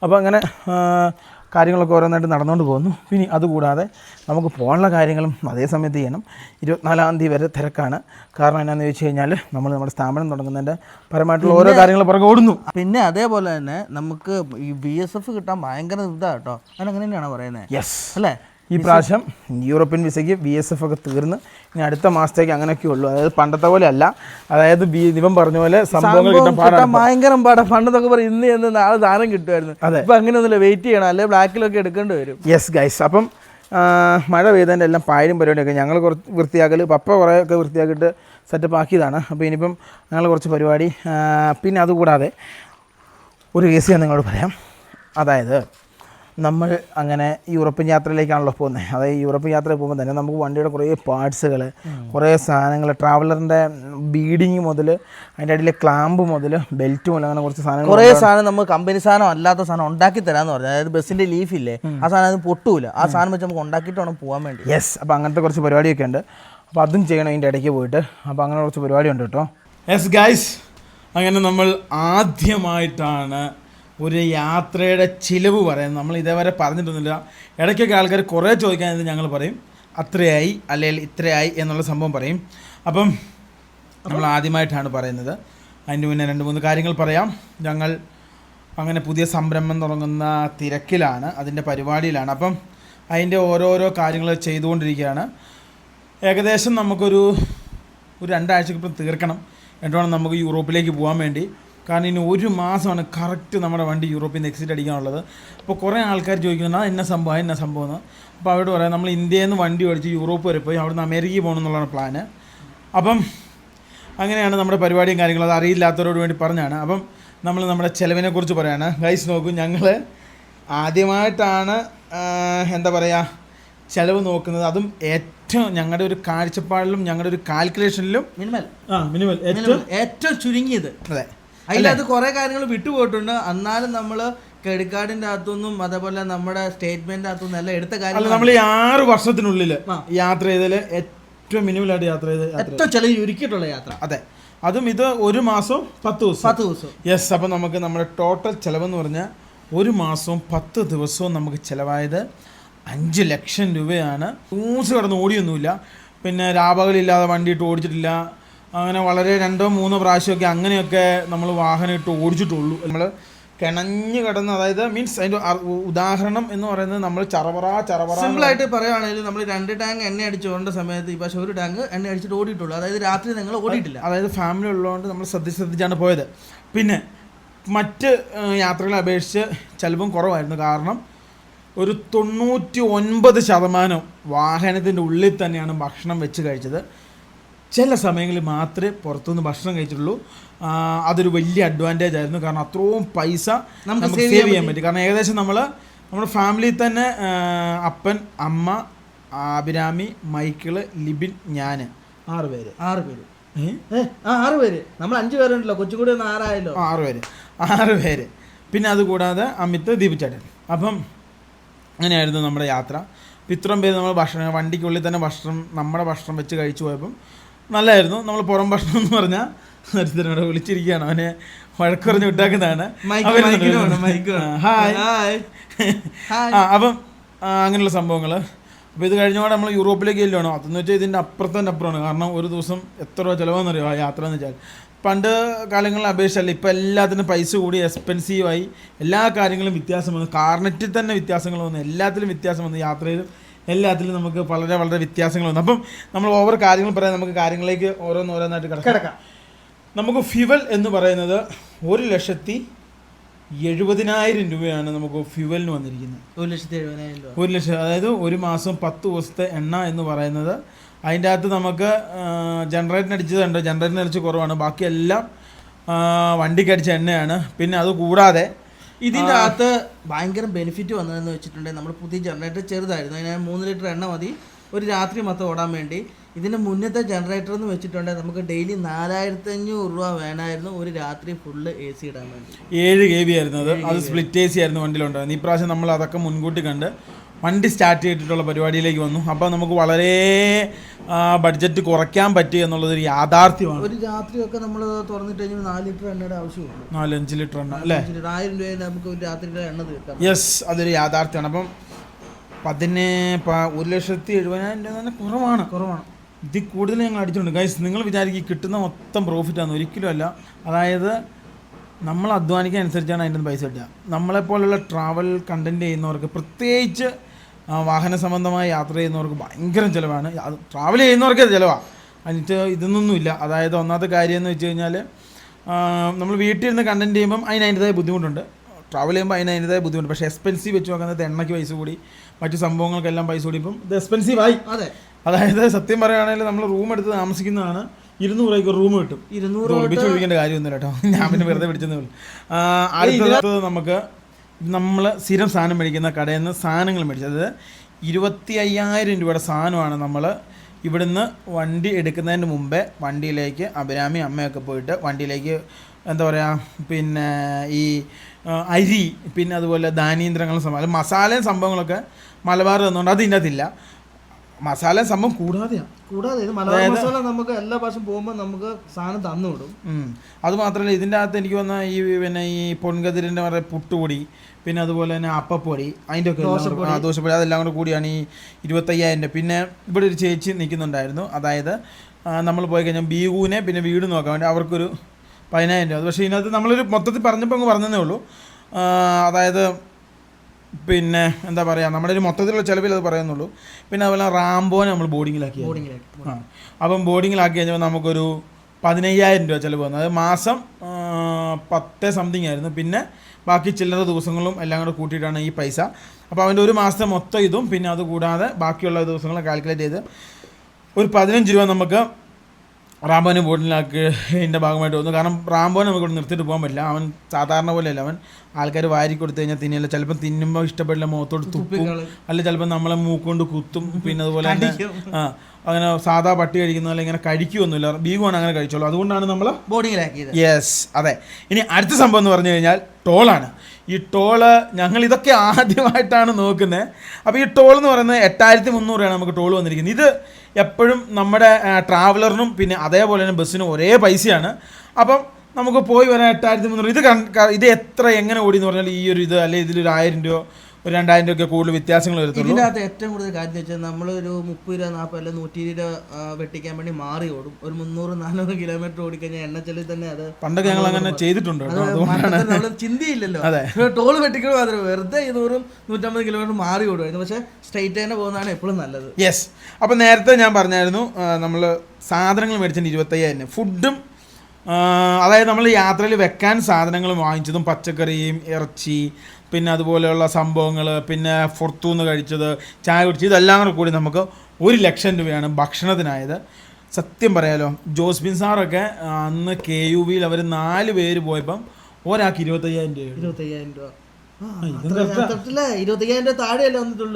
[SPEAKER 1] അപ്പോൾ അങ്ങനെ കാര്യങ്ങളൊക്കെ ഓരോന്നായിട്ട് നടന്നുകൊണ്ട് പോകുന്നു. ഇനി അതുകൂടാതെ നമുക്ക് പോകാനുള്ള കാര്യങ്ങളും അതേ സമയത്ത് ചെയ്യണം. ഇരുപത്തിനാലാം തീയതി വരെ തിരക്കാണ്. കാരണം എന്നാന്ന് ചോദിച്ചു കഴിഞ്ഞാൽ നമ്മൾ നമ്മുടെ സ്ഥാപനം തുടങ്ങുന്നതിന്റെ പരമായിട്ടുള്ള ഓരോ കാര്യങ്ങൾ പുറകെ ഓടുന്നു.
[SPEAKER 2] പിന്നെ അതേപോലെ തന്നെ നമുക്ക് ഈ ബി എസ് എഫ് കിട്ടാൻ ഭയങ്കര ഇതാ കേട്ടോ. അതിനങ്ങനെ തന്നെയാണ് പറയുന്നത്
[SPEAKER 1] യെസ്
[SPEAKER 2] അല്ലേ?
[SPEAKER 1] ഈ പ്രാവശ്യം യൂറോപ്യൻ വിസയ്ക്ക് ബി എസ് എഫ് ഒക്കെ തീർന്ന് ഇനി അടുത്ത മാസത്തേക്ക് അങ്ങനെയൊക്കെ ഉള്ളൂ. അതായത് പണ്ടത്തെ പോലെ അല്ല അതായത് ബി ഇവൻ പറഞ്ഞ പോലെ സംഭവങ്ങൾ കിട്ടാൻ
[SPEAKER 2] കിട്ടാൻ
[SPEAKER 1] പാടാണ്
[SPEAKER 2] ഭയങ്കര പാടാ. പണ്ടെന്നൊക്കെ പറയും ഇന്ന് എന്ന് നാളെ സാധനം കിട്ടുമായിരുന്നു.
[SPEAKER 1] അതെ.
[SPEAKER 2] ഇപ്പൊ അങ്ങനെയൊന്നുമില്ല വെയിറ്റ് ചെയ്യണം. അല്ലെ ബ്ലാക്കിലൊക്കെ എടുക്കേണ്ടി വരും.
[SPEAKER 1] യെസ് ഗൈസ് അപ്പം മഴ പെയ്തതിന്റെ എല്ലാം പായലും പരിപാടിയൊക്കെ ഞങ്ങൾ കുറച്ച് വൃത്തിയാക്കൽ പപ്പ കുറേയൊക്കെ വൃത്തിയാക്കിയിട്ട് സെറ്റപ്പ് ആക്കിയതാണ്. അപ്പോൾ ഇനിയിപ്പം ഞങ്ങൾ കുറച്ച് പരിപാടി പിന്നെ അതുകൂടാതെ ഒരു കേസ് ഞാൻ നിങ്ങളോട് പറയാം. അതായത് നമ്മൾ അങ്ങനെ യൂറോപ്യൻ യാത്രയിലേക്കാണല്ലോ പോകുന്നത് അതായത് യൂറോപ്യൻ യാത്ര പോകുമ്പോൾ തന്നെ നമുക്ക് വണ്ടിയുടെ കുറേ പാർട്സുകൾ കുറേ സാധനങ്ങൾ ട്രാവലറിന്റെ ബീഡിങ് മുതൽ അതിന്റെ അടിയിലെ ക്ലാമ്പ് മുതൽ ബെൽറ്റ് മുതൽ അങ്ങനെ കുറച്ച് സാധനങ്ങൾ
[SPEAKER 2] കുറേ സാധനം നമുക്ക് കമ്പനി സാധനം അല്ലാത്ത സാധനം ഉണ്ടാക്കി തരാമെന്ന് പറഞ്ഞു. അതായത് ബസ്സിന്റെ ലീഫ് ഇല്ലേ ആ സാധനം അത് പൊട്ടൂല. ആ സാധനം വെച്ച് നമുക്ക് ഉണ്ടാക്കിയിട്ട് വേണം പോകാൻ വേണ്ടി.
[SPEAKER 1] യെസ് അപ്പോൾ അങ്ങനത്തെ കുറച്ച് പരിപാടിയൊക്കെ ഉണ്ട്. അപ്പോൾ അതും ചെയ്യണം അതിന്റെ ഇടയ്ക്ക് പോയിട്ട്. അപ്പോൾ അങ്ങനെ കുറച്ച് പരിപാടി ഉണ്ട് കേട്ടോ.
[SPEAKER 3] യെസ് ഗൈസ് അങ്ങനെ നമ്മൾ ആദ്യമായിട്ടാണ് ഒരു യാത്രയുടെ ചിലവ് പറയാം. നമ്മൾ ഇതേവരെ പറഞ്ഞിട്ടൊന്നുമില്ല. ഇടയ്ക്കൊക്കെ ആൾക്കാർ കുറേ ചോദിക്കാനെന്ന് ഞങ്ങൾ പറയും. അത്രയായി അല്ലെങ്കിൽ ഇത്രയായി എന്നുള്ള സംഭവം പറയും. അപ്പം നമ്മൾ ആദ്യമായിട്ടാണ് പറയുന്നത്. അതിന്റെ മുന്നേ രണ്ട് മൂന്ന് കാര്യങ്ങൾ പറയാം. ഞങ്ങൾ അങ്ങനെ പുതിയ സംരംഭം തുടങ്ങുന്ന തിരക്കിലാണ്. അതിന്റെ പരിപാടിയിലാണ്. അപ്പം അതിന്റെ ഓരോരോ കാര്യങ്ങൾ ചെയ്തുകൊണ്ടിരിക്കുകയാണ്. ഏകദേശം നമുക്കൊരു ഒരു രണ്ടാഴ്ചക്കിപ്പം തീർക്കണം. എന്നിട്ട് നമുക്ക് യൂറോപ്പിലേക്ക് പോകാൻ വേണ്ടി. കാരണം ഇനി ഒരു മാസമാണ് കറക്റ്റ് നമ്മുടെ വണ്ടി യൂറോപ്പിൽ നിന്ന് എക്സിറ്റ് അടിക്കാനുള്ളത്. അപ്പോൾ കുറേ ആൾക്കാർ ചോദിക്കുന്നുണ്ട് എന്നാ സംഭവം? എന്ന സംഭവം? എന്ന്. അപ്പോൾ അവരോട് പറയാം നമ്മൾ ഇന്ത്യയിൽ നിന്ന് വണ്ടി ഓടിച്ച് യൂറോപ്പ് വരെ പോയി അവിടുന്ന് അമേരിക്കയിൽ പോകണം എന്നുള്ളതാണ് പ്ലാന് അപ്പം അങ്ങനെയാണ് നമ്മുടെ പരിപാടിയും കാര്യങ്ങളും. അത് അറിയില്ലാത്തവരോട് വേണ്ടി പറഞ്ഞാണ്. അപ്പം നമ്മൾ നമ്മുടെ ചിലവിനെക്കുറിച്ച് പറയാണ്. ഗൈസ് നോക്കൂ ഞങ്ങൾ ആദ്യമായിട്ടാണ് എന്താ പറയുക ചിലവ് നോക്കുന്നത്. അതും ഏറ്റവും ഞങ്ങളുടെ ഒരു കാഴ്ചപ്പാടിലും ഞങ്ങളുടെ ഒരു കാൽക്കുലേഷനിലും
[SPEAKER 2] മിനിമൽ
[SPEAKER 3] ആ മിനിമൽ ഏറ്റവും
[SPEAKER 2] ഏറ്റവും ചുരുങ്ങിയത്.
[SPEAKER 1] അതെ.
[SPEAKER 2] അതിനകത്ത് കുറെ കാര്യങ്ങൾ വിട്ടുപോയിട്ടുണ്ട്. എന്നാലും നമ്മൾ ക്രെഡിറ്റ് കാർഡിന്റെ അകത്തുനിന്നും അതേപോലെ നമ്മുടെ സ്റ്റേറ്റ്മെന്റ് അകത്തുനിന്നും എല്ലാം എടുത്ത കാര്യം
[SPEAKER 3] നമ്മൾ ഈ ആറ് വർഷത്തിനുള്ളിൽ. യാത്ര ചെയ്തതിൽ ഏറ്റവും മിനിമലായിട്ട് യാത്ര ചെയ്ത്
[SPEAKER 2] ഏറ്റവും ചെലവ് ചുരുക്കിയിട്ടുള്ള യാത്ര.
[SPEAKER 3] അതെ. അതും ഇത് ഒരു മാസം പത്ത് ദിവസം
[SPEAKER 2] പത്ത് ദിവസം
[SPEAKER 3] യെസ് അപ്പം നമുക്ക് നമ്മുടെ ടോട്ടൽ ചിലവെന്ന് പറഞ്ഞാൽ ഒരു മാസവും പത്ത് ദിവസവും നമുക്ക് ചിലവായത് അഞ്ച് ലക്ഷം രൂപയാണ്. ന്യൂസ് കടന്ന് ഓടിയൊന്നുമില്ല. പിന്നെ രാപകലില്ലാതെ വണ്ടി ഇട്ട് ഓടിച്ചിട്ടില്ല. അങ്ങനെ വളരെ രണ്ടോ മൂന്നോ പ്രാവശ്യമൊക്കെ അങ്ങനെയൊക്കെ നമ്മൾ വാഹനം ഇട്ട് ഓടിച്ചിട്ടുള്ളൂ. നമ്മൾ കിണഞ്ഞു കിടന്ന് അതായത് മീൻസ് അതിന്റെ ഉദാഹരണം എന്ന് പറയുന്നത് നമ്മൾ ചറവറ
[SPEAKER 2] ചറവറ സിമ്പിളായിട്ട് പറയുകയാണെങ്കിൽ നമ്മൾ രണ്ട് ടാങ്ക് എണ്ണ അടിച്ച് ഓടേണ്ട സമയത്ത് ഈ പക്ഷേ ഒരു ടാങ്ക് എണ്ണ അടിച്ചിട്ട് ഓടിയിട്ടുള്ളൂ. അതായത് രാത്രി നിങ്ങൾ ഓടിയിട്ടില്ല.
[SPEAKER 3] അതായത് ഫാമിലി ഉള്ളതുകൊണ്ട് നമ്മൾ ശ്രദ്ധിച്ച് ശ്രദ്ധിച്ചാണ് പോയത്. പിന്നെ മറ്റ് യാത്രകളെ അപേക്ഷിച്ച് ചിലവും കുറവായിരുന്നു. കാരണം ഒരു തൊണ്ണൂറ്റി ഒൻപത് ശതമാനം വാഹനത്തിന്റെ ഉള്ളിൽ തന്നെയാണ് ഭക്ഷണം വെച്ച് കഴിച്ചത്. ചില സമയങ്ങളിൽ മാത്രമേ പുറത്തുനിന്ന് ഭക്ഷണം കഴിച്ചിട്ടുള്ളൂ. അതൊരു വലിയ അഡ്വാന്റേജ് ആയിരുന്നു. കാരണം അത്രയും പൈസ
[SPEAKER 2] നമുക്ക്
[SPEAKER 3] സേവ് ചെയ്യാൻ പറ്റും. കാരണം ഏകദേശം നമ്മൾ നമ്മുടെ ഫാമിലിയിൽ തന്നെ അപ്പൻ അമ്മ
[SPEAKER 1] അഭിരാമി മൈക്കിൾ ലിബിൻ ഞാൻ ആറ് പേര്.
[SPEAKER 2] ആറ് പേര്. ആ ആറ് പേര്. നമ്മൾ അഞ്ച് പേരുണ്ടല്ലോ. കൊച്ചുകൂടി ഒന്ന് ആറായല്ലോ.
[SPEAKER 1] ആറ് പേര്. ആറ് പേര്. പിന്നെ അതുകൂടാതെ അമിത് ദീപ് ചേട്ടൻ അപ്പം അങ്ങനെയായിരുന്നു നമ്മുടെ യാത്ര. ഇത്രയും പേര് നമ്മൾ ഭക്ഷണം വണ്ടിക്കുള്ളിൽ തന്നെ ഭക്ഷണം നമ്മുടെ ഭക്ഷണം വെച്ച് കഴിച്ചു പോയപ്പം നല്ലതായിരുന്നു നമ്മൾ പുറം ഭക്ഷണം എന്ന് പറഞ്ഞാൽ ഒരുത്തനോട് വിളിച്ചിരിക്കുകയാണ്. അവനെ വഴക്കുറഞ്ഞ് വിട്ടാക്കുന്നതാണ്. ഹായ്. ആ അപ്പം അങ്ങനെയുള്ള സംഭവങ്ങൾ അപ്പോൾ ഇത് കഴിഞ്ഞപാട് നമ്മൾ യൂറോപ്പിലേക്ക് ചെല്ലുവാണ് അതെന്ന് വെച്ചാൽ ഇതിന്റെ അപ്പുറത്തന്നെ അപ്പുറമാണ്. കാരണം ഒരു ദിവസം എത്ര രൂപ ചിലവാണെന്നറിയോ ആ യാത്ര എന്ന് വെച്ചാൽ. പണ്ട് കാലങ്ങളിൽ അപേക്ഷിച്ചല്ല ഇപ്പോൾ എല്ലാത്തിനും പൈസ കൂടി എക്സ്പെൻസീവായി എല്ലാ കാര്യങ്ങളും വ്യത്യാസം വന്നു. കാർണറ്റിൽ തന്നെ വ്യത്യാസങ്ങൾ വന്നു. എല്ലാത്തിലും വ്യത്യാസം വന്നു. യാത്രയിലും എല്ലാത്തിലും നമുക്ക് വളരെ വളരെ വ്യത്യാസങ്ങൾ വന്നു. അപ്പം നമ്മൾ ഓവർ കാര്യങ്ങൾ പറയാൻ നമുക്ക് കാര്യങ്ങളിലേക്ക് ഓരോന്നോരോന്നായിട്ട് കിടക്കാം.
[SPEAKER 2] കിടക്കാം.
[SPEAKER 1] നമുക്ക് ഫ്യുവൽ എന്ന് പറയുന്നത് ഒരു ലക്ഷത്തി എഴുപതിനായിരം രൂപയാണ് നമുക്ക് ഫ്യുവലിന് വന്നിരിക്കുന്നത്.
[SPEAKER 2] ഒരു ലക്ഷത്തി എഴുപതിനായിരം രൂപ.
[SPEAKER 1] ഒരു ലക്ഷം അതായത് ഒരു മാസം പത്ത് ദിവസത്തെ എണ്ണ എന്ന് പറയുന്നത് അതിന്റെ അകത്ത് നമുക്ക് ജനറേറ്ററിന് അടിച്ചതുണ്ട്. ജനറേറ്ററിന് അടിച്ച് കുറവാണ്. ബാക്കിയെല്ലാം വണ്ടിക്കടിച്ച എണ്ണയാണ്. പിന്നെ അത് കൂടാതെ
[SPEAKER 2] ഇതിന്റെ അകത്ത് ഭയങ്കര ബെനിഫിറ്റ് വന്നതെന്ന് വെച്ചിട്ടുണ്ടെങ്കിൽ നമ്മൾ പുതിയ ജനറേറ്റർ ചെറുതായിരുന്നു. അതിന് മൂന്ന് ലിറ്റർ എണ്ണ മതി. ഒരു രാത്രി മൊത്തം ഓടാൻ വേണ്ടി. ഇതിന്റെ മുന്നത്തെ ജനറേറ്റർ എന്ന് വെച്ചിട്ടുണ്ടെങ്കിൽ നമുക്ക് ഡെയിലി നാലായിരത്തി അഞ്ഞൂറ് രൂപ വേണമായിരുന്നു. ഒരു രാത്രി ഫുള്ള് എ സി ഇടാൻ വേണ്ടി.
[SPEAKER 1] ഏഴ് കെ ബി ആയിരുന്നു അത്. അത് സ്പ്ലിറ്റ് എ സി ആയിരുന്നു വണ്ടിയിലുണ്ടായിരുന്നു ഈ പ്രാവശ്യം നമ്മൾ അതൊക്കെ മുൻകൂട്ടി കണ്ട് വണ്ടി സ്റ്റാർട്ട് ചെയ്തിട്ടുള്ള പരിപാടിയിലേക്ക് വന്നു. അപ്പോൾ നമുക്ക് വളരെ ബഡ്ജറ്റ് കുറയ്ക്കാൻ പറ്റി എന്നുള്ളതൊരു യാഥാർത്ഥ്യമാണ്.
[SPEAKER 2] ഒരു രാത്രിയൊക്കെ നമ്മൾ തുറന്നിട്ട് കഴിഞ്ഞാൽ നാല് ലിറ്റർ എണ്ണയുടെ ആവശ്യമുള്ളൂ.
[SPEAKER 1] നാലഞ്ച് ലിറ്റർ എണ്ണ അല്ലേ?
[SPEAKER 2] ആയിരം രൂപയിൽ നമുക്ക് ഒരു രാത്രിയുടെ എണ്ണ തീർക്കാം.
[SPEAKER 1] യെസ് അതൊരു യാഥാർത്ഥ്യമാണ്. അപ്പം പതിന് പ- ഒരു ലക്ഷത്തി എഴുപതിനായിരം രൂപ തന്നെ കുറവാണ്.
[SPEAKER 2] കുറവാണ്.
[SPEAKER 1] ഇതിൽ കൂടുതൽ ഞങ്ങൾ അടിച്ചിട്ടുണ്ട് ഗൈസ് നിങ്ങൾ വിചാരിക്കും കിട്ടുന്ന മൊത്തം പ്രോഫിറ്റാണ് ഒരിക്കലും അല്ല. അതായത് നമ്മൾ അധ്വാനിക്കാൻ അനുസരിച്ചാണ് അതിന്റെ പൈസ കിട്ടുക. നമ്മളെപ്പോലുള്ള ട്രാവൽ കണ്ടന്റ് ചെയ്യുന്നവർക്ക് പ്രത്യേകിച്ച് വാഹന സംബന്ധമായ യാത്ര ചെയ്യുന്നവർക്ക് ഭയങ്കര ചിലവാണ്. ട്രാവൽ ചെയ്യുന്നവർക്ക് ചിലവാണ് എന്നിട്ട് ഇതൊന്നൊന്നുമില്ല. അതായത് ഒന്നാമത്തെ കാര്യം എന്ന് വെച്ച് കഴിഞ്ഞാൽ നമ്മൾ വീട്ടിൽ ഇരുന്ന് കണ്ടന്റ് ചെയ്യുമ്പം അതിന് അതിന്റെതായ ബുദ്ധിമുട്ടുണ്ട്. ട്രാവൽ ചെയ്യുമ്പോൾ അതിന് അതിന്റെതായ ബുദ്ധിമുട്ട് പക്ഷേ എക്സ്പെൻസീവ് വെച്ച് നോക്കുന്നത് എണ്ണയ്ക്ക് പൈസ കൂടി മറ്റു സംഭവങ്ങൾക്കെല്ലാം പൈസ കൂടി ഇപ്പം ഇത് എക്സ്പെൻസീവായി
[SPEAKER 2] അതെ.
[SPEAKER 1] അതായത് സത്യം പറയുകയാണെങ്കിൽ നമ്മൾ റൂം എടുത്ത് താമസിക്കുന്നതാണ് ഇരുന്നൂറ് രൂപയ്ക്ക് റൂം കിട്ടും.
[SPEAKER 2] ഇരുന്നൂറ്
[SPEAKER 1] രൂപ ഒളിപ്പിച്ച് ഒഴിക്കേണ്ട കാര്യമൊന്നുമില്ല കേട്ടോ. ഞാൻ പിന്നെ വെറുതെ പിടിച്ചെന്നേ ഉള്ളൂ. അടുത്തത് നമുക്ക് നമ്മൾ സ്ഥിരം സാധനം മേടിക്കുന്ന കടയിൽ നിന്ന് സാധനങ്ങൾ മേടിച്ചത് അതായത് ഇരുപത്തി അയ്യായിരം രൂപയുടെ സാധനമാണ് നമ്മൾ ഇവിടുന്ന് വണ്ടി എടുക്കുന്നതിന് മുമ്പേ വണ്ടിയിലേക്ക് അഭിരാമി അമ്മയൊക്കെ പോയിട്ട് വണ്ടിയിലേക്ക് എന്താ പറയുക പിന്നെ ഈ അരി പിന്നെ അതുപോലെ ധാന്യേന്ദ്രങ്ങളും സംഭവം മസാലയും സംഭവങ്ങളൊക്കെ മലബാർ തന്നുകൊണ്ട് അതിന്റെ അകത്തില്ല മസാല സംഭവം കൂടാതെയാണ്
[SPEAKER 2] കൂടാതെ ഇത് മലയാള മസാല നമുക്ക് എല്ലാ പ്രാവശ്യം പോകുമ്പോൾ നമുക്ക് സാധനം തന്നു വിടും.
[SPEAKER 1] അത് മാത്രമല്ല ഇതിന്റെ അകത്ത് എനിക്ക് വന്ന ഈ പിന്നെ ഈ പൊൻകതിരിന്റെ പറയുക പുട്ടുപൊടി പിന്നെ അതുപോലെ തന്നെ അപ്പപ്പൊടി അതിന്റെ ഒക്കെ ദോശപ്പൊടി. അതെല്ലാം കൂടെ കൂടിയാണ് ഈ ഇരുപത്തയ്യായിരം രൂപ. പിന്നെ ഇവിടെ ഒരു ചേച്ചി നിൽക്കുന്നുണ്ടായിരുന്നു. അതായത് നമ്മൾ പോയി കഴിഞ്ഞാൽ ബീഗുവിനെ പിന്നെ വീട് നോക്കാൻ വേണ്ടി അവർക്കൊരു പതിനായിരം രൂപ. പക്ഷേ ഇതിനകത്ത് നമ്മളൊരു മൊത്തത്തിൽ പറഞ്ഞപ്പോൾ അങ്ങ് പറഞ്ഞതേ ഉള്ളൂ. അതായത് പിന്നെ എന്താ പറയുക നമ്മുടെ ഒരു മൊത്തത്തിലുള്ള ചിലവിൽ അത് പറയുന്നുള്ളൂ. പിന്നെ അതുപോലെ റാംബോനെ നമ്മൾ ബോർഡിങ്ങിലാക്കി ആ. അപ്പം ബോർഡിങ്ങിലാക്കി കഴിഞ്ഞപ്പോൾ നമുക്കൊരു പതിനയ്യായിരം രൂപ ചിലവ് വന്നു. അത് മാസം പത്ത് സംതിങ് ആയിരുന്നു. പിന്നെ ബാക്കി ചില്ലറ ദിവസങ്ങളും എല്ലാം കൂടെ കൂട്ടിയിട്ടാണ് ഈ പൈസ. അപ്പോൾ അവന്റെ ഒരു മാസത്തെ മൊത്തം ഇതും പിന്നെ അത് കൂടാതെ ബാക്കിയുള്ള ദിവസങ്ങളും കാൽക്കുലേറ്റ് ചെയ്ത് ഒരു പതിനഞ്ച് രൂപ നമുക്ക് റാംബോനെ ബോട്ടിലാക്ക് ഇതിന്റെ ഭാഗമായിട്ട് വന്നു. കാരണം റാംബോനെ നമുക്ക് ഇവിടെ നിർത്തിയിട്ട് പോകാൻ പറ്റില്ല. അവൻ സാധാരണ പോലെയല്ല. അവൻ ആൾക്കാർ വാരി കൊടുത്തു കഴിഞ്ഞാൽ തിന്നില്ല. ചിലപ്പോൾ തിന്നുമ്പോൾ ഇഷ്ടപ്പെടില്ല മുഖത്തോട് തുപ്പും. അല്ല ചിലപ്പോൾ നമ്മളെ മൂക്കൊണ്ട് കുത്തും. പിന്നെ അതുപോലെ തന്നെ ആ അങ്ങനെ സാധാ പട്ടി കഴിക്കുന്ന പോലെ ഇങ്ങനെ കഴിക്കുമൊന്നുമില്ല ബീഗുമാണ് അങ്ങനെ കഴിച്ചോളൂ. അതുകൊണ്ടാണ് നമ്മൾ
[SPEAKER 2] ബോർഡിങ്ങിലാക്കിയത്
[SPEAKER 1] യെസ് അതെ. ഇനി അടുത്ത സംഭവം എന്ന് പറഞ്ഞു കഴിഞ്ഞാൽ ടോളാണ്. ഈ ടോൾ ഞങ്ങൾ ഇതൊക്കെ ആദ്യമായിട്ടാണ് നോക്കുന്നത് അപ്പോൾ ഈ ടോൾ എന്ന് പറയുന്നത് എട്ടായിരത്തി മുന്നൂറാണ് നമുക്ക് ടോൾ വന്നിരിക്കുന്നത്. ഇത് എപ്പോഴും നമ്മുടെ ട്രാവലറിനും പിന്നെ അതേപോലെ തന്നെ ബസ്സിനും ഒരേ പൈസയാണ്. അപ്പം നമുക്ക് പോയി വരാൻ എട്ടായിരത്തി മുന്നൂറ് ഇത് ഇത് എത്ര എങ്ങനെ ഓടി എന്ന് പറഞ്ഞാൽ ഈ ഒരു ഇത് അല്ലെങ്കിൽ ഇതിലൊരു ആയിരം രൂപ ഒരു രണ്ടായിരം രൂപ ഒക്കെ കൂടുതൽ വ്യത്യാസങ്ങൾ വരുത്തുള്ളൂ.
[SPEAKER 2] ഇതിനകത്ത് ഏറ്റവും കൂടുതൽ കാര്യം വെച്ചാൽ വെച്ചാൽ നമ്മളൊരു മുപ്പത് രൂപ നാൽപ്പത് അല്ലെ നൂറ്റി ഇരുപത് രൂപ വെട്ടിക്കാൻ വേണ്ടി മാറി ഓടും. ഒരു മുന്നൂറ് നാനൂറ് കിലോമീറ്റർ ഓടിക്കഴിഞ്ഞാൽ എണ്ണ ചെല്ലി തന്നെ അത്
[SPEAKER 1] പണ്ടൊക്കെ ഞങ്ങൾ അങ്ങനെ ചെയ്തിട്ടുണ്ട് അതുകൊണ്ടാണ്.
[SPEAKER 2] ചിന്തയില്ലല്ലോ.
[SPEAKER 1] അതെ.
[SPEAKER 2] ടോൾ വെട്ടിക്കുന്നത് മാത്രമേ വെറുതെ ഈ നൂറും നൂറ്റമ്പത് കിലോമീറ്റർ മാറി ഓടുമായിരുന്നു പക്ഷേ സ്ട്രൈറ്റ് തന്നെ പോകുന്നതാണ് എപ്പോഴും നല്ലത്.
[SPEAKER 1] യെസ് അപ്പോൾ നേരത്തെ ഞാൻ പറഞ്ഞായിരുന്നു നമ്മൾ സാധനങ്ങൾ മേടിച്ചത് ഇരുപത്തയ്യായിരം ഫുഡും അതായത് നമ്മൾ യാത്രയിൽ വെക്കാൻ സാധനങ്ങൾ വാങ്ങിച്ചതും പച്ചക്കറിയും ഇറച്ചി പിന്നെ അതുപോലെയുള്ള സംഭവങ്ങൾ പിന്നെ പുറത്തുനിന്ന് കഴിച്ചത് ചായ കുടിച്ചത് ഇതെല്ലാം കൂടെ കൂടി നമുക്ക് ഒരു ലക്ഷം രൂപയാണ് ഭക്ഷണത്തിനായത്. സത്യം പറയാലോ ജോസ്ബിൻ സാറൊക്കെ അന്ന് കെ യു വിയിൽ അവർ നാല് പേര് പോയപ്പം ഒരാൾക്ക് ഇരുപത്തയ്യായിരം രൂപ.
[SPEAKER 2] ഇരുപത്തയ്യായിരം രൂപ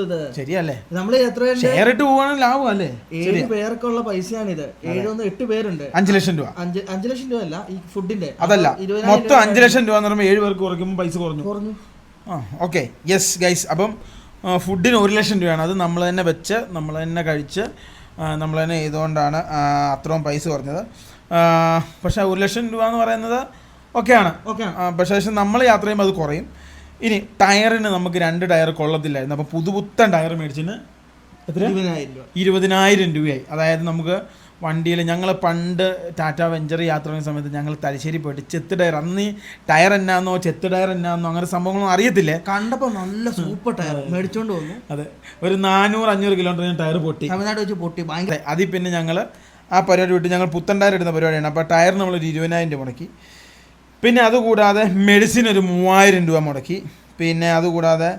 [SPEAKER 2] ഇത്?
[SPEAKER 1] ശരിയല്ലേ?
[SPEAKER 2] നമ്മൾ എത്ര
[SPEAKER 1] ഇട്ട് പോവാണെങ്കിൽ ലാഭം അല്ലേ?
[SPEAKER 2] ഏഴ് പേർക്കുള്ള പൈസയാണിത്. ഏഴൊന്ന് എട്ട് പേരുണ്ട്.
[SPEAKER 1] അഞ്ചു ലക്ഷം രൂപ.
[SPEAKER 2] അഞ്ച് ലക്ഷം രൂപ അല്ല ഈ ഫുഡിന്റെ.
[SPEAKER 1] അതല്ല. മൊത്തം അഞ്ചു ലക്ഷം രൂപ എന്ന് പറയുമ്പോൾ ഏഴ് പേർക്ക് കുറയ്ക്കുമ്പോൾ പൈസ കുറഞ്ഞു.
[SPEAKER 2] കുറഞ്ഞു.
[SPEAKER 1] ഓക്കെ യെസ് ഗൈസ് അപ്പം ഫുഡിന് ഒരു ലക്ഷം രൂപയാണ്. അത് നമ്മൾ തന്നെ വെച്ച് നമ്മൾ തന്നെ കഴിച്ച് നമ്മൾ തന്നെ ചെയ്തുകൊണ്ടാണ് അത്രയും പൈസ കുറഞ്ഞത്. പക്ഷേ ഒരു ലക്ഷം രൂപ എന്ന് പറയുന്നത് ഓക്കെയാണ് പക്ഷേ പക്ഷേ നമ്മൾ യാത്ര ചെയ്യുമ്പോൾ അത് കുറയും. ഇനി ടയറിന് നമുക്ക് രണ്ട് ടയർ കൊള്ളത്തില്ലായിരുന്നു. അപ്പോൾ പുതുപുത്തൻ ടയർ മേടിച്ചിന് എത്ര
[SPEAKER 2] ഇരുപതിനായിരം രൂപ.
[SPEAKER 1] ഇരുപതിനായിരം രൂപയായി. അതായത് നമുക്ക് വണ്ടിയിൽ ഞങ്ങൾ പണ്ട് ടാറ്റ വെഞ്ചർ യാത്ര ചെയ്യുന്ന സമയത്ത് ഞങ്ങൾ തലശ്ശേരി പോയിട്ട് ചെത്ത് ടയർ അന്ന് ഈ ടയർ എന്നാന്നോ ചെത്ത് ടയർ എന്നാന്നോ അങ്ങനെ സംഭവങ്ങളൊന്നും അറിയത്തില്ലേ?
[SPEAKER 2] കണ്ടപ്പോൾ നല്ല സൂപ്പർ ടയർ. മേടിച്ചോണ്ട് വന്നു.
[SPEAKER 1] അതെ. ഒരു നാനൂറ് അഞ്ഞൂറ് കിലോമീറ്റർ ടയർ പൊട്ടി.
[SPEAKER 2] തമിഴ്നാട് വെച്ച് പൊട്ടി. ഭയങ്കര
[SPEAKER 1] അതെ. അതിൽ പിന്നെ ഞങ്ങൾ ആ പരിപാടി വിട്ട് ഞങ്ങൾ പുത്തൻ ടയർ ഇടുന്ന പരിപാടിയാണ്. അപ്പോൾ ടയർ നമ്മൾ ഒരു ഇരുപതിനായിരം രൂപ മുടക്കി. പിന്നെ അതുകൂടാതെ മെഡിസിൻ ഒരു മൂവായിരം രൂപ മുടക്കി. പിന്നെ അതുകൂടാതെ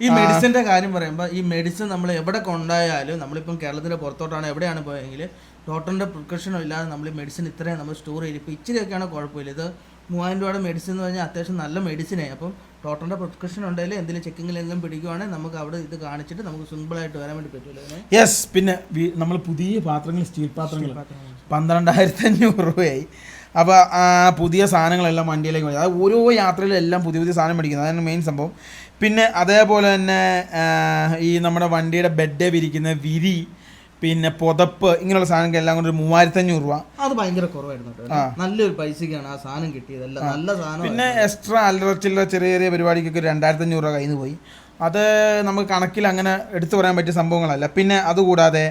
[SPEAKER 2] ഈ മെഡിസിന്റെ കാര്യം പറയുമ്പോൾ ഈ മെഡിസിൻ നമ്മൾ എവിടെ കൊണ്ടായാലും നമ്മളിപ്പം കേരളത്തിന്റെ പുറത്തോട്ടാണ് എവിടെയാണ് പോയെങ്കിൽ ഡോക്ടറിന്റെ പ്രിക്കോഷനോ ഇല്ലാതെ നമ്മൾ മെഡിസിൻ ഇത്രയും നമ്മൾ സ്റ്റോർ ചെയ്ത്. ഇപ്പോൾ ഇച്ചിരിയൊക്കെയാണ് കുഴപ്പമില്ല. ഇത് മൂവായിരം രൂപയുടെ മെഡിസിൻ എന്ന് പറഞ്ഞാൽ അത്യാവശ്യം നല്ല മെഡിസിനായി അപ്പം ഡോക്ടറിന്റെ പ്രിസ്ക്രിപ്ഷൻ ഉണ്ടെങ്കിൽ എന്തെങ്കിലും ചെക്കിങ്ങിൽ എന്തെങ്കിലും പിടിക്കുവാണെങ്കിൽ നമുക്ക് അവിടെ ഇത് കാണിച്ചിട്ട് നമുക്ക് സിമ്പിളായിട്ട് വരാൻ വേണ്ടി പറ്റുമല്ലോ
[SPEAKER 1] യെസ് പിന്നെ നമ്മൾ പുതിയ പാത്രങ്ങൾ സ്റ്റീൽ പാത്രങ്ങൾ. പന്ത്രണ്ടായിരത്തി അഞ്ഞൂറ് രൂപയായി. അപ്പോൾ പുതിയ സാധനങ്ങളെല്ലാം വണ്ടിയിലേക്ക് മേടിക്കും അതായത് ഓരോ യാത്രയിലും എല്ലാം പുതിയ പുതിയ സാധനം മേടിക്കുന്നത്. അതാണ് മെയിൻ സംഭവം. പിന്നെ അതേപോലെ തന്നെ ഈ നമ്മുടെ വണ്ടിയുടെ ബെഡ് വിരിക്കുന്ന വിരി പിന്നെ പുതപ്പ് ഇങ്ങനെയുള്ള സാധനങ്ങൾ എല്ലാം കൊണ്ട് ഒരു മൂവായിരത്തഞ്ഞൂറ് രൂപ.
[SPEAKER 2] അത് ഭയങ്കര കുറവായിരുന്നു കേട്ടോ. നല്ലൊരു പൈസക്കാണ് ആ സാധനം കിട്ടിയത്. അല്ല നല്ല സാധനം
[SPEAKER 1] പിന്നെ എക്സ്ട്രാ അല്ലറ ചെറിയ ചെറിയ പരിപാടിക്കൊക്കെ ഒരു രണ്ടായിരത്തി അഞ്ഞൂറ് രൂപ കയ്യിൽ നിന്ന് പോയി. അത് നമുക്ക് കണക്കിൽ അങ്ങനെ എടുത്തു പറയാൻ പറ്റിയ സംഭവങ്ങളല്ല. പിന്നെ അതുകൂടാതെ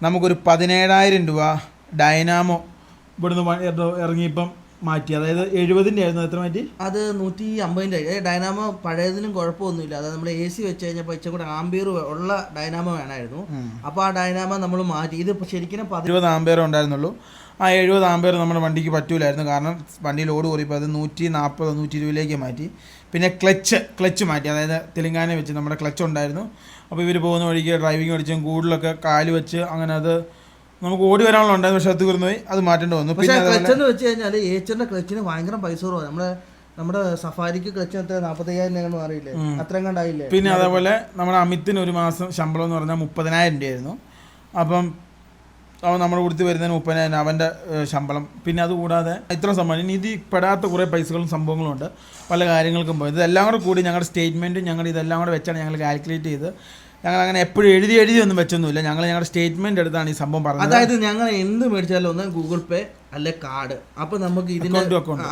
[SPEAKER 1] നമുക്കൊരു പതിനേഴായിരം രൂപ ഡൈനാമോ ഇവിടുന്ന് ഇറങ്ങിയപ്പം മാറ്റി. അതായത് എഴുപതിന്റെ ആയിരുന്നു എത്ര മാറ്റി?
[SPEAKER 2] അത് നൂറ്റി അമ്പതിന്റെ ഡൈനാമോ പഴയതിനും കുഴപ്പമൊന്നുമില്ല. അതായത് നമ്മൾ എ സി വെച്ച് കഴിഞ്ഞപ്പോൾ ഇച്ചിരി കൂടെ ആംബിയർ ഉള്ള ഡൈനാമോ വേണമായിരുന്നു അപ്പോൾ ആ ഡൈനാമോ നമ്മൾ മാറ്റി. ഇത് ശരിക്കും പതി
[SPEAKER 1] ഇരുപത് ആമ്പയർ ഉണ്ടായിരുന്നുള്ളൂ. ആ എഴുപത് ആമ്പയർ നമ്മുടെ വണ്ടിക്ക് പറ്റൂലായിരുന്നു. കാരണം വണ്ടി ലോഡ് കൂറിയപ്പോൾ അത് നൂറ്റി നാൽപ്പത് നൂറ്റി ഇരുപതിലേക്ക് മാറ്റി. പിന്നെ ക്ലച്ച് ക്ലച്ച് മാറ്റി. അതായത് തെലുങ്കാന വെച്ച് നമ്മുടെ ക്ലച്ച് ഉണ്ടായിരുന്നു. അപ്പോൾ ഇവർ പോകുന്ന വഴിക്ക് ഡ്രൈവിംഗ് പഠിച്ചും കൂടുതലൊക്കെ കാൽ വെച്ച് അങ്ങനെ അത് നമുക്ക് ഓടി വരാനുള്ള ഉണ്ടായിരുന്നു പക്ഷെ അത് തീർന്നു പോയി അത് മാറ്റേണ്ടി വന്നു.
[SPEAKER 2] പക്ഷേ ക്ലച്ച് എന്ന് വെച്ച് കഴിഞ്ഞാൽ ഏച്ചറിന്റെ ക്ലച്ചിന് ഭയങ്കര പൈസ കുറവാണ് നമ്മുടെ നമ്മുടെ സഫാരിക്ക് ക്ലച്ച് എത്ര? നാൽപ്പത്തയ്യായിരം രൂപ മാറിയില്ലേ? അത്രയും കണ്ടായില്ലേ?
[SPEAKER 1] പിന്നെ അതേപോലെ നമ്മുടെ അമിത്തിന് ഒരു മാസം ശമ്പളം എന്ന് പറഞ്ഞാൽ മുപ്പതിനായിരം രൂപയായിരുന്നു. അപ്പം അവൻ നമ്മുടെ കൊടുത്ത് വരുന്നതിന് മുപ്പതിനായിരം അവന്റെ ശമ്പളം. പിന്നെ അതുകൂടാതെ ഇത്ര സംഭവം ഇനി ഇത് പെടാത്ത കുറേ പൈസകളും സംഭവങ്ങളും ഉണ്ട്. പല കാര്യങ്ങൾക്കും പോയത് ഇതെല്ലാം കൂടെ കൂടി ഞങ്ങളുടെ സ്റ്റേറ്റ്മെന്റും ഞങ്ങളുടെ ഇതെല്ലാം കൂടെ വെച്ചാണ് ഞങ്ങൾ കാൽക്കുലേറ്റ് ചെയ്ത് ഞങ്ങൾ അങ്ങനെ എപ്പോഴും എഴുതി എഴുതി ഒന്നും വെച്ചൊന്നുമില്ല. ഞങ്ങൾ ഞങ്ങളുടെ സ്റ്റേറ്റ്മെന്റ് എടുത്താണ് ഈ സംഭവം പറഞ്ഞത്.
[SPEAKER 2] അതായത് ഞങ്ങൾ എന്ത് മേടിച്ചാലും ഒന്ന് ഗൂഗിൾ പേ അല്ലെ കാർഡ് അപ്പൊ നമുക്ക് ഇതിന്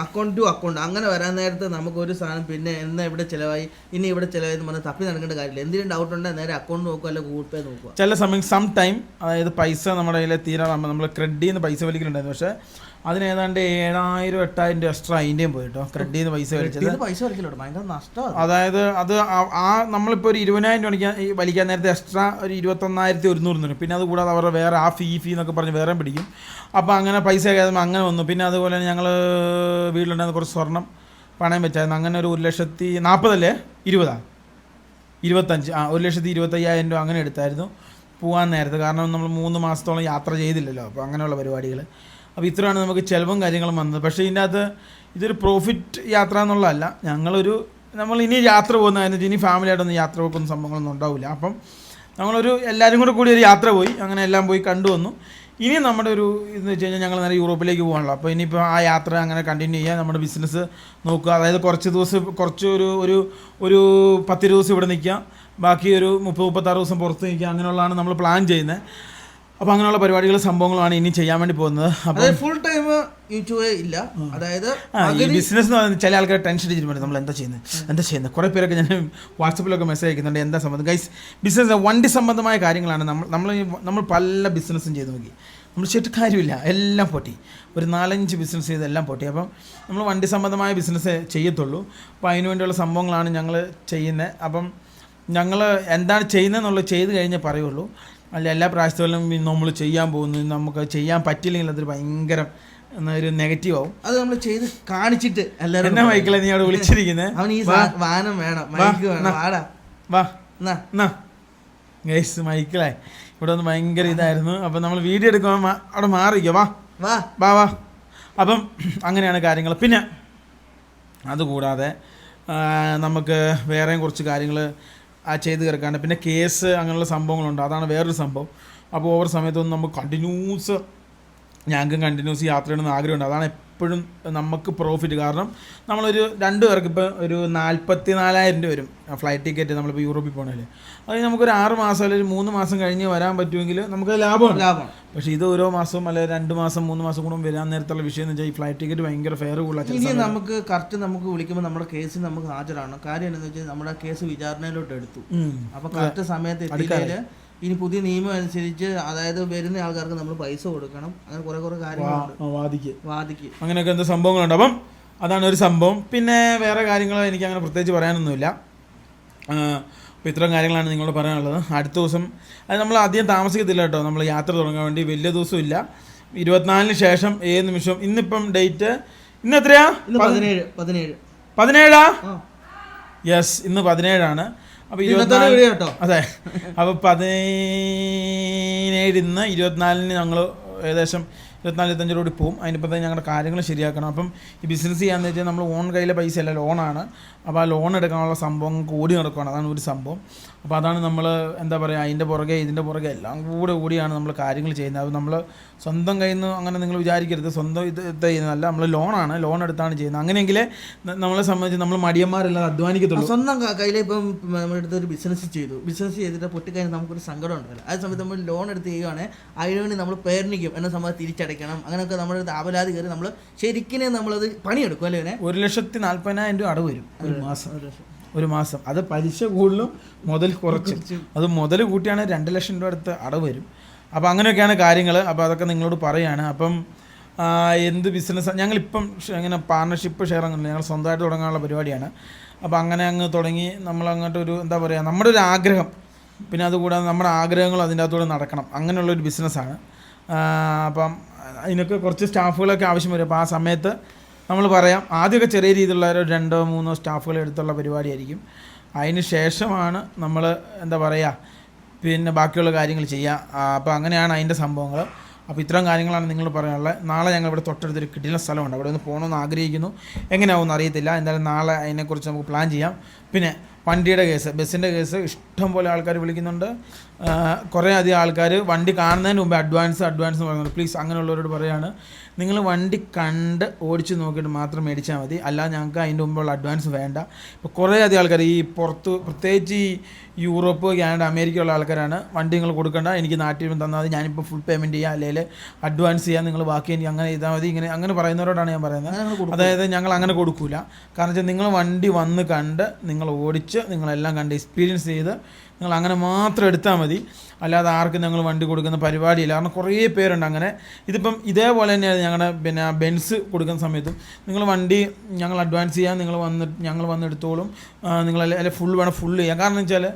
[SPEAKER 2] അക്കൗണ്ട് ടു അക്കൗണ്ട് അങ്ങനെ വരാൻ നേരത്ത് നമുക്ക് ഒരു സാധനം പിന്നെ എന്നാ ഇവിടെ ചിലവായി? ഇനി ഇവിടെ ചിലവായി എന്ന് പറഞ്ഞാൽ തപ്പി നടക്കേണ്ട കാര്യമില്ല. എന്തെങ്കിലും ഡൗട്ട് ഉണ്ടെങ്കിൽ നേരെ അക്കൗണ്ട് നോക്കുക അല്ലെ ഗൂഗിൾ പേ നോക്കുക.
[SPEAKER 1] ചില സമയം സം ടൈം അതായത് പൈസ നമ്മുടെ കയ്യിലെ തീരാറാകുമ്പോൾ നമ്മൾ ക്രെഡിറ്റ് പൈസ വലിക്കലുണ്ടായിരുന്നു. പക്ഷേ അതിന് ഏതാണ്ട് ഏഴായിരം എട്ടായിരം രൂപ എക്സ്ട്രാ അതിന്റെയും പോയിട്ടോ ക്രെഡിറ്റ് നിന്ന് പൈസ വലിച്ചത്.
[SPEAKER 2] പൈസ വലിക്കലോട്ട് ഭയങ്കര നഷ്ടമാണ്
[SPEAKER 1] അതായത് അത് ആ- നമ്മളിപ്പോൾ ഒരു ഇരുപതിനായിരം രൂപ വലിക്കാൻ നേരത്തെ എക്സ്ട്രാ ഒരു ഇരുപത്തൊന്നായിരത്തി ഒരുന്നൂറ് തരും പിന്നെ അത് കൂടാതെ അവരുടെ വേറെ ആ ഫീ ഫീ എന്നൊക്കെ പറഞ്ഞ് വേറെ പിടിക്കും. അപ്പോൾ അങ്ങനെ പൈസ കയറുമ്പോൾ അങ്ങനെ വന്നു. പിന്നെ അതുപോലെ തന്നെ ഞങ്ങൾ വീട്ടിലുണ്ടായിരുന്ന കുറച്ച് സ്വർണം പണയം വെച്ചായിരുന്നു. അങ്ങനെ ഒരു ഒരു ലക്ഷത്തി നാൽപ്പതല്ലേ ഇരുപതാ? ഇരുപത്തഞ്ച്. ആ ഒരു ലക്ഷത്തി ഇരുപത്തയ്യായിരം രൂപ അങ്ങനെ എടുത്തായിരുന്നു. പോകാൻ നേരത്തെ. കാരണം നമ്മൾ മൂന്ന് മാസത്തോളം യാത്ര ചെയ്തില്ലല്ലോ. അപ്പോൾ അങ്ങനെയുള്ള പരിപാടികൾ അപ്പോൾ ഇത്രയാണ് നമുക്ക് ചിലവും കാര്യങ്ങളും വന്നത്. പക്ഷേ ഇതിന്റെ അകത്ത് ഇതൊരു പ്രോഫിറ്റ് യാത്ര എന്നുള്ളതല്ല. ഞങ്ങളൊരു നമ്മൾ ഇനി യാത്ര പോകുന്ന അതിനകത്ത് ഇനി ഫാമിലിയായിട്ടൊന്നും യാത്ര പോകുന്ന സംഭവങ്ങളൊന്നും ഉണ്ടാവില്ല അപ്പം നമ്മളൊരു എല്ലാവരും കൂടെ കൂടി ഒരു യാത്ര പോയി. അങ്ങനെ എല്ലാം പോയി കണ്ടു വന്നു. ഇനി നമ്മുടെ ഒരു ഇതെന്ന് വെച്ച് കഴിഞ്ഞാൽ ഞങ്ങൾ നേരെ യൂറോപ്പിലേക്ക് പോകാനുള്ള അപ്പോൾ ഇനിയിപ്പോൾ ആ യാത്ര അങ്ങനെ കണ്ടിന്യൂ ചെയ്യുക നമ്മുടെ ബിസിനസ് നോക്കുക. അതായത് കുറച്ച് ദിവസം കുറച്ച് ഒരു ഒരു ഒരു പത്ത് ദിവസം ഇവിടെ നിൽക്കുക. ബാക്കി ഒരു മുപ്പത് മുപ്പത്താറ് ദിവസം പുറത്ത് നിൽക്കുക. അങ്ങനെയുള്ളതാണ് നമ്മൾ പ്ലാൻ ചെയ്യുന്നത്. അപ്പോൾ അങ്ങനെയുള്ള പരിപാടികൾ സംഭവങ്ങളാണ് ഇനി ചെയ്യാൻ വേണ്ടി പോകുന്നത്. അപ്പോൾ
[SPEAKER 2] ഫുൾ ടൈം യൂട്യൂബ് ഇല്ല. അതായത്
[SPEAKER 1] ഈ ബിസിനസ് എന്ന് പറയുന്നത് ചില ആൾക്കാർ ടെൻഷൻ അടിച്ചിട്ട് നമ്മൾ എന്താ ചെയ്യുന്നത് എന്താ ചെയ്യുന്നത് കുറേ പേരൊക്കെ ഞാൻ വാട്സപ്പിലൊക്കെ മെസ്സേജ് അയക്കുന്നുണ്ട്. എന്താ സംബന്ധം? ഗൈസ് ബിസിനസ് വണ്ടി സംബന്ധമായ കാര്യങ്ങളാണ് നമ്മൾ നമ്മൾ നമ്മൾ പല ബിസിനസ്സും ചെയ്ത് നോക്കി. നമ്മൾ ചെയ്തിട്ട് കാര്യമില്ല. എല്ലാം പൊട്ടി. ഒരു നാലഞ്ച് ബിസിനസ് ചെയ്ത് എല്ലാം പൊട്ടി. അപ്പം നമ്മൾ വണ്ടി സംബന്ധമായ ബിസിനസ് ചെയ്യത്തുള്ളൂ. അപ്പോൾ അതിന് വേണ്ടിയുള്ള സംഭവങ്ങളാണ് ഞങ്ങൾ ചെയ്യുന്നത് അപ്പം ഞങ്ങൾ എന്താണ് ചെയ്യുന്നത് എന്നുള്ളത് ചെയ്ത് കഴിഞ്ഞേ പറയുള്ളൂ. അല്ല എല്ലാ പ്രാവശ്യത്തിലും നമ്മൾ ചെയ്യാൻ പോകുന്നു നമുക്ക് ചെയ്യാൻ പറ്റില്ലെങ്കിൽ അതൊരു ഭയങ്കര ഒരു നെഗറ്റീവ് ആവും.
[SPEAKER 2] അത് നമ്മൾ ചെയ്ത് കാണിച്ചിട്ട് എല്ലാവരും
[SPEAKER 1] എന്നാ മൈക്കിളെ നീ അവിടെ വിളിച്ചിരിക്കുന്നത്
[SPEAKER 2] അവൻ ഈ വാനം വേണം. മൈക്ക് വേണം. വാടാ.
[SPEAKER 1] വാ
[SPEAKER 2] എന്നാ?
[SPEAKER 1] എന്നാ? ഗൈസ് മൈക്കിളെ ഇവിടെ ഒന്ന് ഭയങ്കര ഇതായിരുന്നു. അപ്പം നമ്മൾ വീഡിയോ എടുക്കുമ്പോൾ അവിടെ മാറിക്കോ. വാ.
[SPEAKER 2] വാ.
[SPEAKER 1] വാ വാ. അപ്പം അങ്ങനെയാണ് കാര്യങ്ങൾ. പിന്നെ അതുകൂടാതെ നമുക്ക് വേറെയും കുറച്ച് കാര്യങ്ങൾ ചെയ്ത് തീർക്കാണ്ട് പിന്നെ കേസ് അങ്ങനെയുള്ള സംഭവങ്ങളുണ്ട്. അതാണ് വേറൊരു സംഭവം. അപ്പോൾ ഓവർ സമയത്തൊന്നും നമുക്ക് കണ്ടിന്യൂസ് ഞങ്ങൾക്കും കണ്ടിന്യൂസ് യാത്ര ചെയ്യണമെന്ന് ആഗ്രഹമുണ്ട്. അതാണ് എപ്പോഴും നമുക്ക് പ്രോഫിറ്റ് കാരണം നമ്മളൊരു രണ്ട് പേർക്ക് ഇപ്പോൾ ഒരു നാൽപ്പത്തി നാലായിരം രൂപ വരും. ഫ്ലൈറ്റ് ടിക്കറ്റ് നമ്മളിപ്പോൾ യൂറോപ്പിൽ പോകണമെങ്കിൽ അത് നമുക്കൊരു ആറ് മാസം അല്ലെങ്കിൽ ഒരു മൂന്ന് മാസം കഴിഞ്ഞ് വരാൻ പറ്റുമെങ്കിൽ നമുക്ക് ലാഭമാണ്.
[SPEAKER 2] ലാഭം
[SPEAKER 1] പക്ഷേ ഇത് ഓരോ മാസം അല്ലെങ്കിൽ രണ്ട് മാസം മൂന്ന് മാസം കൂടും വരാൻ നേരത്തുള്ള വിഷയം എന്ന് വെച്ചാൽ ഈ ഫ്ലൈറ്റ് ടിക്കറ്റ് ഭയങ്കര ഫെയർ
[SPEAKER 2] ഇനി
[SPEAKER 1] കൂടുതലാണ്
[SPEAKER 2] നമുക്ക് കറക്റ്റ് നമുക്ക് വിളിക്കുമ്പോൾ നമ്മുടെ കേസ് നമുക്ക് ഹാജരാണ് കാര്യം എന്താണെന്ന് വെച്ചാൽ നമ്മുടെ കേസ് വിചാരണയിലോട്ട് എടുത്തു. അപ്പോൾ കറക്റ്റ് സമയത്ത് എത്തിയില്ലേ ഇനി പുതിയ നിയമം അനുസരിച്ച് അതായത് വരുന്ന ആൾക്കാർക്ക് നമ്മൾ പൈസ കൊടുക്കണം. അങ്ങനെ കുറെ കുറെ കാര്യങ്ങളുണ്ട്.
[SPEAKER 1] വാദിക്ക്. അങ്ങനെയൊക്കെ എന്ത് സംഭവങ്ങളുണ്ട്? അപ്പം അതാണ് ഒരു സംഭവം. പിന്നെ വേറെ കാര്യങ്ങൾ എനിക്ക് അങ്ങനെ പ്രത്യേകിച്ച് പറയാനൊന്നുമില്ല. അപ്പോൾ ഇത്രയും കാര്യങ്ങളാണ് നിങ്ങളോട് പറയാനുള്ളത്. അടുത്ത ദിവസം അത് നമ്മൾ അധികം താമസിക്കത്തില്ല കേട്ടോ. നമ്മൾ യാത്ര തുടങ്ങാൻ വേണ്ടി വലിയ ദിവസവും ഇല്ല. ഇരുപത്തിനാലിന് ശേഷം ഏത് നിമിഷം ഇന്നിപ്പം ഡേറ്റ് ഇന്ന് എത്രയാ?
[SPEAKER 2] പതിനേഴ് പതിനേഴ്.
[SPEAKER 1] പതിനേഴാ. യെസ് ഇന്ന് പതിനേഴാണ്. അപ്പോൾ
[SPEAKER 2] ഇന്നത്തെ
[SPEAKER 1] ഇരുപത്തിനാല്
[SPEAKER 2] കേട്ടോ.
[SPEAKER 1] അതെ. അപ്പോൾ പതിനേഴിന്ന് ഇരുപത്തിനാലിന് ഞങ്ങൾ ഏകദേശം ഇരുപത്തിനാല് ഇരുപത്തഞ്ച് കൂടി പോകും അതിനിപ്പോൾ തന്നെ ഞങ്ങളുടെ കാര്യങ്ങൾ ശരിയാക്കണം. അപ്പം ഈ ബിസിനസ് ചെയ്യാന്ന് വെച്ചാൽ നമ്മൾ ഓൺ കയ്യിലെ പൈസ അല്ല ലോണാണ് അപ്പോൾ ആ ലോൺ എടുക്കാനുള്ള സംഭവം കൂടി നടക്കുകയാണ് അതാണ് ഒരു സംഭവം. അപ്പോൾ അതാണ് നമ്മൾ എന്താ പറയുക അതിന്റെ പുറകെ ഇതിന്റെ പുറകെ എല്ലാം കൂടെ കൂടിയാണ് നമ്മൾ കാര്യങ്ങൾ ചെയ്യുന്നത്. അത് നമ്മൾ സ്വന്തം കയ്യിൽ നിന്ന് അങ്ങനെ നിങ്ങൾ വിചാരിക്കരുത്. സ്വന്തം ഇത് ഇത് ചെയ്യുന്നതല്ല നമ്മൾ ലോണാണ് ലോൺ എടുത്താണ് ചെയ്യുന്നത്. അങ്ങനെയെങ്കിലേ നമ്മളെ സംബന്ധിച്ച് നമ്മൾ മടിയന്മാരെല്ലാം അധ്വാനിക്കത്തുള്ളൂ.
[SPEAKER 2] സ്വന്തം കയ്യിൽ കയ്യിലെ ഇപ്പം നമ്മുടെ അടുത്ത് ഒരു ബിസിനസ് ചെയ്തു. ബിസിനസ് ചെയ്തിട്ട് പൊട്ടിക്കഴിഞ്ഞാൽ നമുക്കൊരു സങ്കടം ഉണ്ടല്ലോ. ആ സമയത്ത് നമ്മൾ ലോൺ എടുത്ത് ചെയ്യുവാണെങ്കിൽ അതിനുവേണ്ടി നമ്മൾ പേരണിക്കും എന്ന സമയത്ത് തിരിച്ചടയ്ക്കണം. അങ്ങനെയൊക്കെ നമ്മുടെ അടുത്ത് ആവലാതി കയറി നമ്മൾ ശരിക്കും നമ്മളത് പണിയെടുക്കും അല്ലേ?
[SPEAKER 1] ഒരു ലക്ഷത്തി നാൽപ്പതിനായിരം രൂപ അടവ് വരും ഒരു മാസം. ഒരു മാസം. അത് പലിശ കൂടുതലും മുതൽ കുറച്ചും. അത് മുതൽ കൂട്ടിയാണ് രണ്ട് ലക്ഷം രൂപ അടുത്ത് അടവ് വരും. അപ്പോൾ അങ്ങനെയൊക്കെയാണ് കാര്യങ്ങൾ അപ്പോൾ അതൊക്കെ നിങ്ങളോട് പറയുകയാണ് അപ്പം എന്ത് ബിസിനസ് ഞങ്ങളിപ്പം ഇങ്ങനെ പാർട്ണർഷിപ്പ് ഷെയർ അങ്ങനെ ഞങ്ങൾ സ്വന്തമായിട്ട് തുടങ്ങാനുള്ള പരിപാടിയാണ്. അപ്പോൾ അങ്ങനെ അങ്ങ് തുടങ്ങി നമ്മൾ അങ്ങോട്ട് ഒരു എന്താ പറയുക നമ്മുടെ ഒരു ആഗ്രഹം. പിന്നെ അതുകൂടാതെ നമ്മുടെ ആഗ്രഹങ്ങൾ അതിന്റെ അകത്തൂടെ നടക്കണം. അങ്ങനെയുള്ളൊരു ബിസിനസ്സാണ്. അപ്പം അതിനൊക്കെ കുറച്ച് സ്റ്റാഫുകളൊക്കെ ആവശ്യം വരും. അപ്പോൾ ആ സമയത്ത് നമ്മൾ പറയാം ആദ്യമൊക്കെ ചെറിയ രീതിയിലുള്ള ഒരു രണ്ടോ മൂന്നോ സ്റ്റാഫുകൾ എടുത്തുള്ള പരിപാടിയായിരിക്കും. അതിന് ശേഷമാണ് നമ്മൾ എന്താ പറയുക പിന്നെ ബാക്കിയുള്ള കാര്യങ്ങൾ ചെയ്യുക അപ്പോൾ അങ്ങനെയാണ് അതിന്റെ സംഭവങ്ങൾ അപ്പോൾ ഇത്തരം കാര്യങ്ങളാണ് നിങ്ങൾ പറയാനുള്ളത് നാളെ ഞങ്ങൾ ഇവിടെ തൊട്ടടുത്തൊരു കിട്ടിയ സ്ഥലമുണ്ട്. അവിടെ ഒന്ന് പോകണമെന്ന് ആഗ്രഹിക്കുന്നു. എങ്ങനെയാവും അറിയത്തില്ല. എന്തായാലും നാളെ അതിനെക്കുറിച്ച് നമുക്ക് പ്ലാൻ ചെയ്യാം. പിന്നെ വണ്ടിയുടെ കേസ് ബസ്സിന്റെ കേസ് ഇഷ്ടം പോലെ ആൾക്കാർ വിളിക്കുന്നുണ്ട്. കുറേ അധികം ആൾക്കാർ വണ്ടി കാണുന്നതിന് മുമ്പ് അഡ്വാൻസ് അഡ്വാൻസ് എന്ന് പറയുന്നുണ്ട്. പ്ലീസ് അങ്ങനെയുള്ളവരോട് പറയാണ്. നിങ്ങൾ വണ്ടി കണ്ട് ഓടിച്ച് നോക്കിയിട്ട് മാത്രം മേടിച്ചാൽ മതി. അല്ലാതെ ഞങ്ങൾക്ക് അതിന്റെ മുമ്പുള്ള അഡ്വാൻസ് വേണ്ട. ഇപ്പോൾ കുറേ അധികം ആൾക്കാർ ഈ പുറത്ത് പ്രത്യേകിച്ച് ഈ യൂറോപ്പ് കാനഡ അമേരിക്ക ഉള്ള ആൾക്കാരാണ് വണ്ടി നിങ്ങൾ കൊടുക്കേണ്ട. എനിക്ക് നാട്ടിൽ നിന്ന് തന്നാൽ മതി. ഞാനിപ്പോൾ ഫുൾ പേയ്മെന്റ് ചെയ്യാം. അല്ലെങ്കിൽ അഡ്വാൻസ് ചെയ്യാം. നിങ്ങൾ ബാക്കി എനിക്ക് അങ്ങനെ ചെയ്താൽ മതി. ഇങ്ങനെ അങ്ങനെ പറയുന്നവരോടാണ് ഞാൻ പറയുന്നത്. അതായത് ഞങ്ങൾ അങ്ങനെ കൊടുക്കില്ല കാരണം വെച്ചാൽ നിങ്ങൾ വണ്ടി വന്ന് കണ്ട് നിങ്ങൾ ഓടിച്ച് നിങ്ങളെല്ലാം കണ്ട് എക്സ്പീരിയൻസ് ചെയ്ത് നിങ്ങൾ അങ്ങനെ മാത്രം എടുത്താൽ മതി. അല്ലാതെ ആർക്കും ഞങ്ങൾ വണ്ടി കൊടുക്കുന്ന പരിപാടിയില്ല. കാരണം കുറേ പേരുണ്ട് അങ്ങനെ. ഇതിപ്പം ഇതേപോലെ തന്നെയാണ് ഞങ്ങളുടെ പിന്നെ ബെൻസ് കൊടുക്കുന്ന സമയത്തും. നിങ്ങൾ വണ്ടി ഞങ്ങൾ അഡ്വാൻസ് ചെയ്യാൻ നിങ്ങൾ വന്ന് ഞങ്ങൾ വന്നെടുത്തോളും നിങ്ങൾ അല്ലെ ഫുൾ വേണം ഫുൾ ചെയ്യാം കാരണം എന്ന് വെച്ചാൽ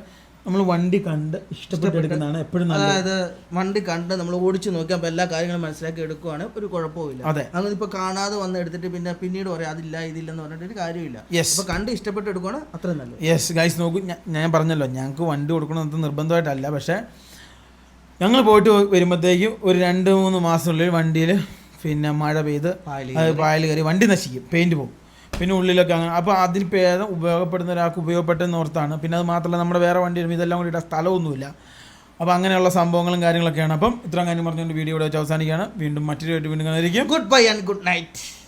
[SPEAKER 1] നമ്മൾ വണ്ടി കണ്ട് ഇഷ്ടപ്പെട്ടെടുക്കുന്നതാണ് എപ്പോഴും
[SPEAKER 2] അതായത് വണ്ടി കണ്ട് നമ്മൾ ഓടിച്ചു നോക്കി അപ്പോൾ എല്ലാ കാര്യങ്ങളും മനസ്സിലാക്കി എടുക്കുവാണ്. ഒരു കുഴപ്പമില്ല
[SPEAKER 1] അതെ.
[SPEAKER 2] അങ്ങനെ ഇപ്പോൾ കാണാതെ വന്ന് എടുത്തിട്ട് പിന്നെ പിന്നീട് പറയാം അതില്ല ഇതില്ലെന്ന് പറഞ്ഞിട്ട് ഒരു കാര്യമില്ല
[SPEAKER 1] യെസ്
[SPEAKER 2] അപ്പോൾ കണ്ട് ഇഷ്ടപ്പെട്ട് എടുക്കുവാണ് അത്രയും നല്ലത്.
[SPEAKER 1] യെസ് ഗൈസ് നോക്കൂ ഞാൻ പറഞ്ഞല്ലോ ഞങ്ങൾക്ക് വണ്ടി കൊടുക്കണമെന്ന് നിർബന്ധമായിട്ടല്ല. പക്ഷേ ഞങ്ങൾ പോയിട്ട് വരുമ്പോഴത്തേക്കും ഒരു രണ്ട് മൂന്ന് മാസത്തിനുള്ളിൽ വണ്ടിയിൽ പിന്നെ മഴ പെയ്ത് പായൽ കയറി. വണ്ടി നശിക്കും പെയിന്റ് പോകും. പിന്നെ ഉള്ളിലൊക്കെ അങ്ങനെ. അപ്പോൾ അതിന് ഭേദം ഉപയോഗപ്പെടുന്ന ഒരാൾക്ക് ഉപയോഗപ്പെട്ടെന്ന് ഓർത്താണ് പിന്നെ അത് മാത്രമല്ല നമ്മുടെ വേറെ വണ്ടി വരുമ്പോൾ ഇതെല്ലാം കൂടി സ്ഥലമൊന്നുമില്ല. അപ്പോൾ അങ്ങനെയുള്ള സംഭവങ്ങളും കാര്യങ്ങളൊക്കെയാണ്. അപ്പം ഇത്രയും കാര്യം പറഞ്ഞുകൊണ്ട് വീഡിയോ ഇവിടെ വെച്ച് അവസാനിക്കുകയാണ്. വീണ്ടും മറ്റൊരു വീണ്ടും കാണാതിരിക്കും
[SPEAKER 2] good bye and good night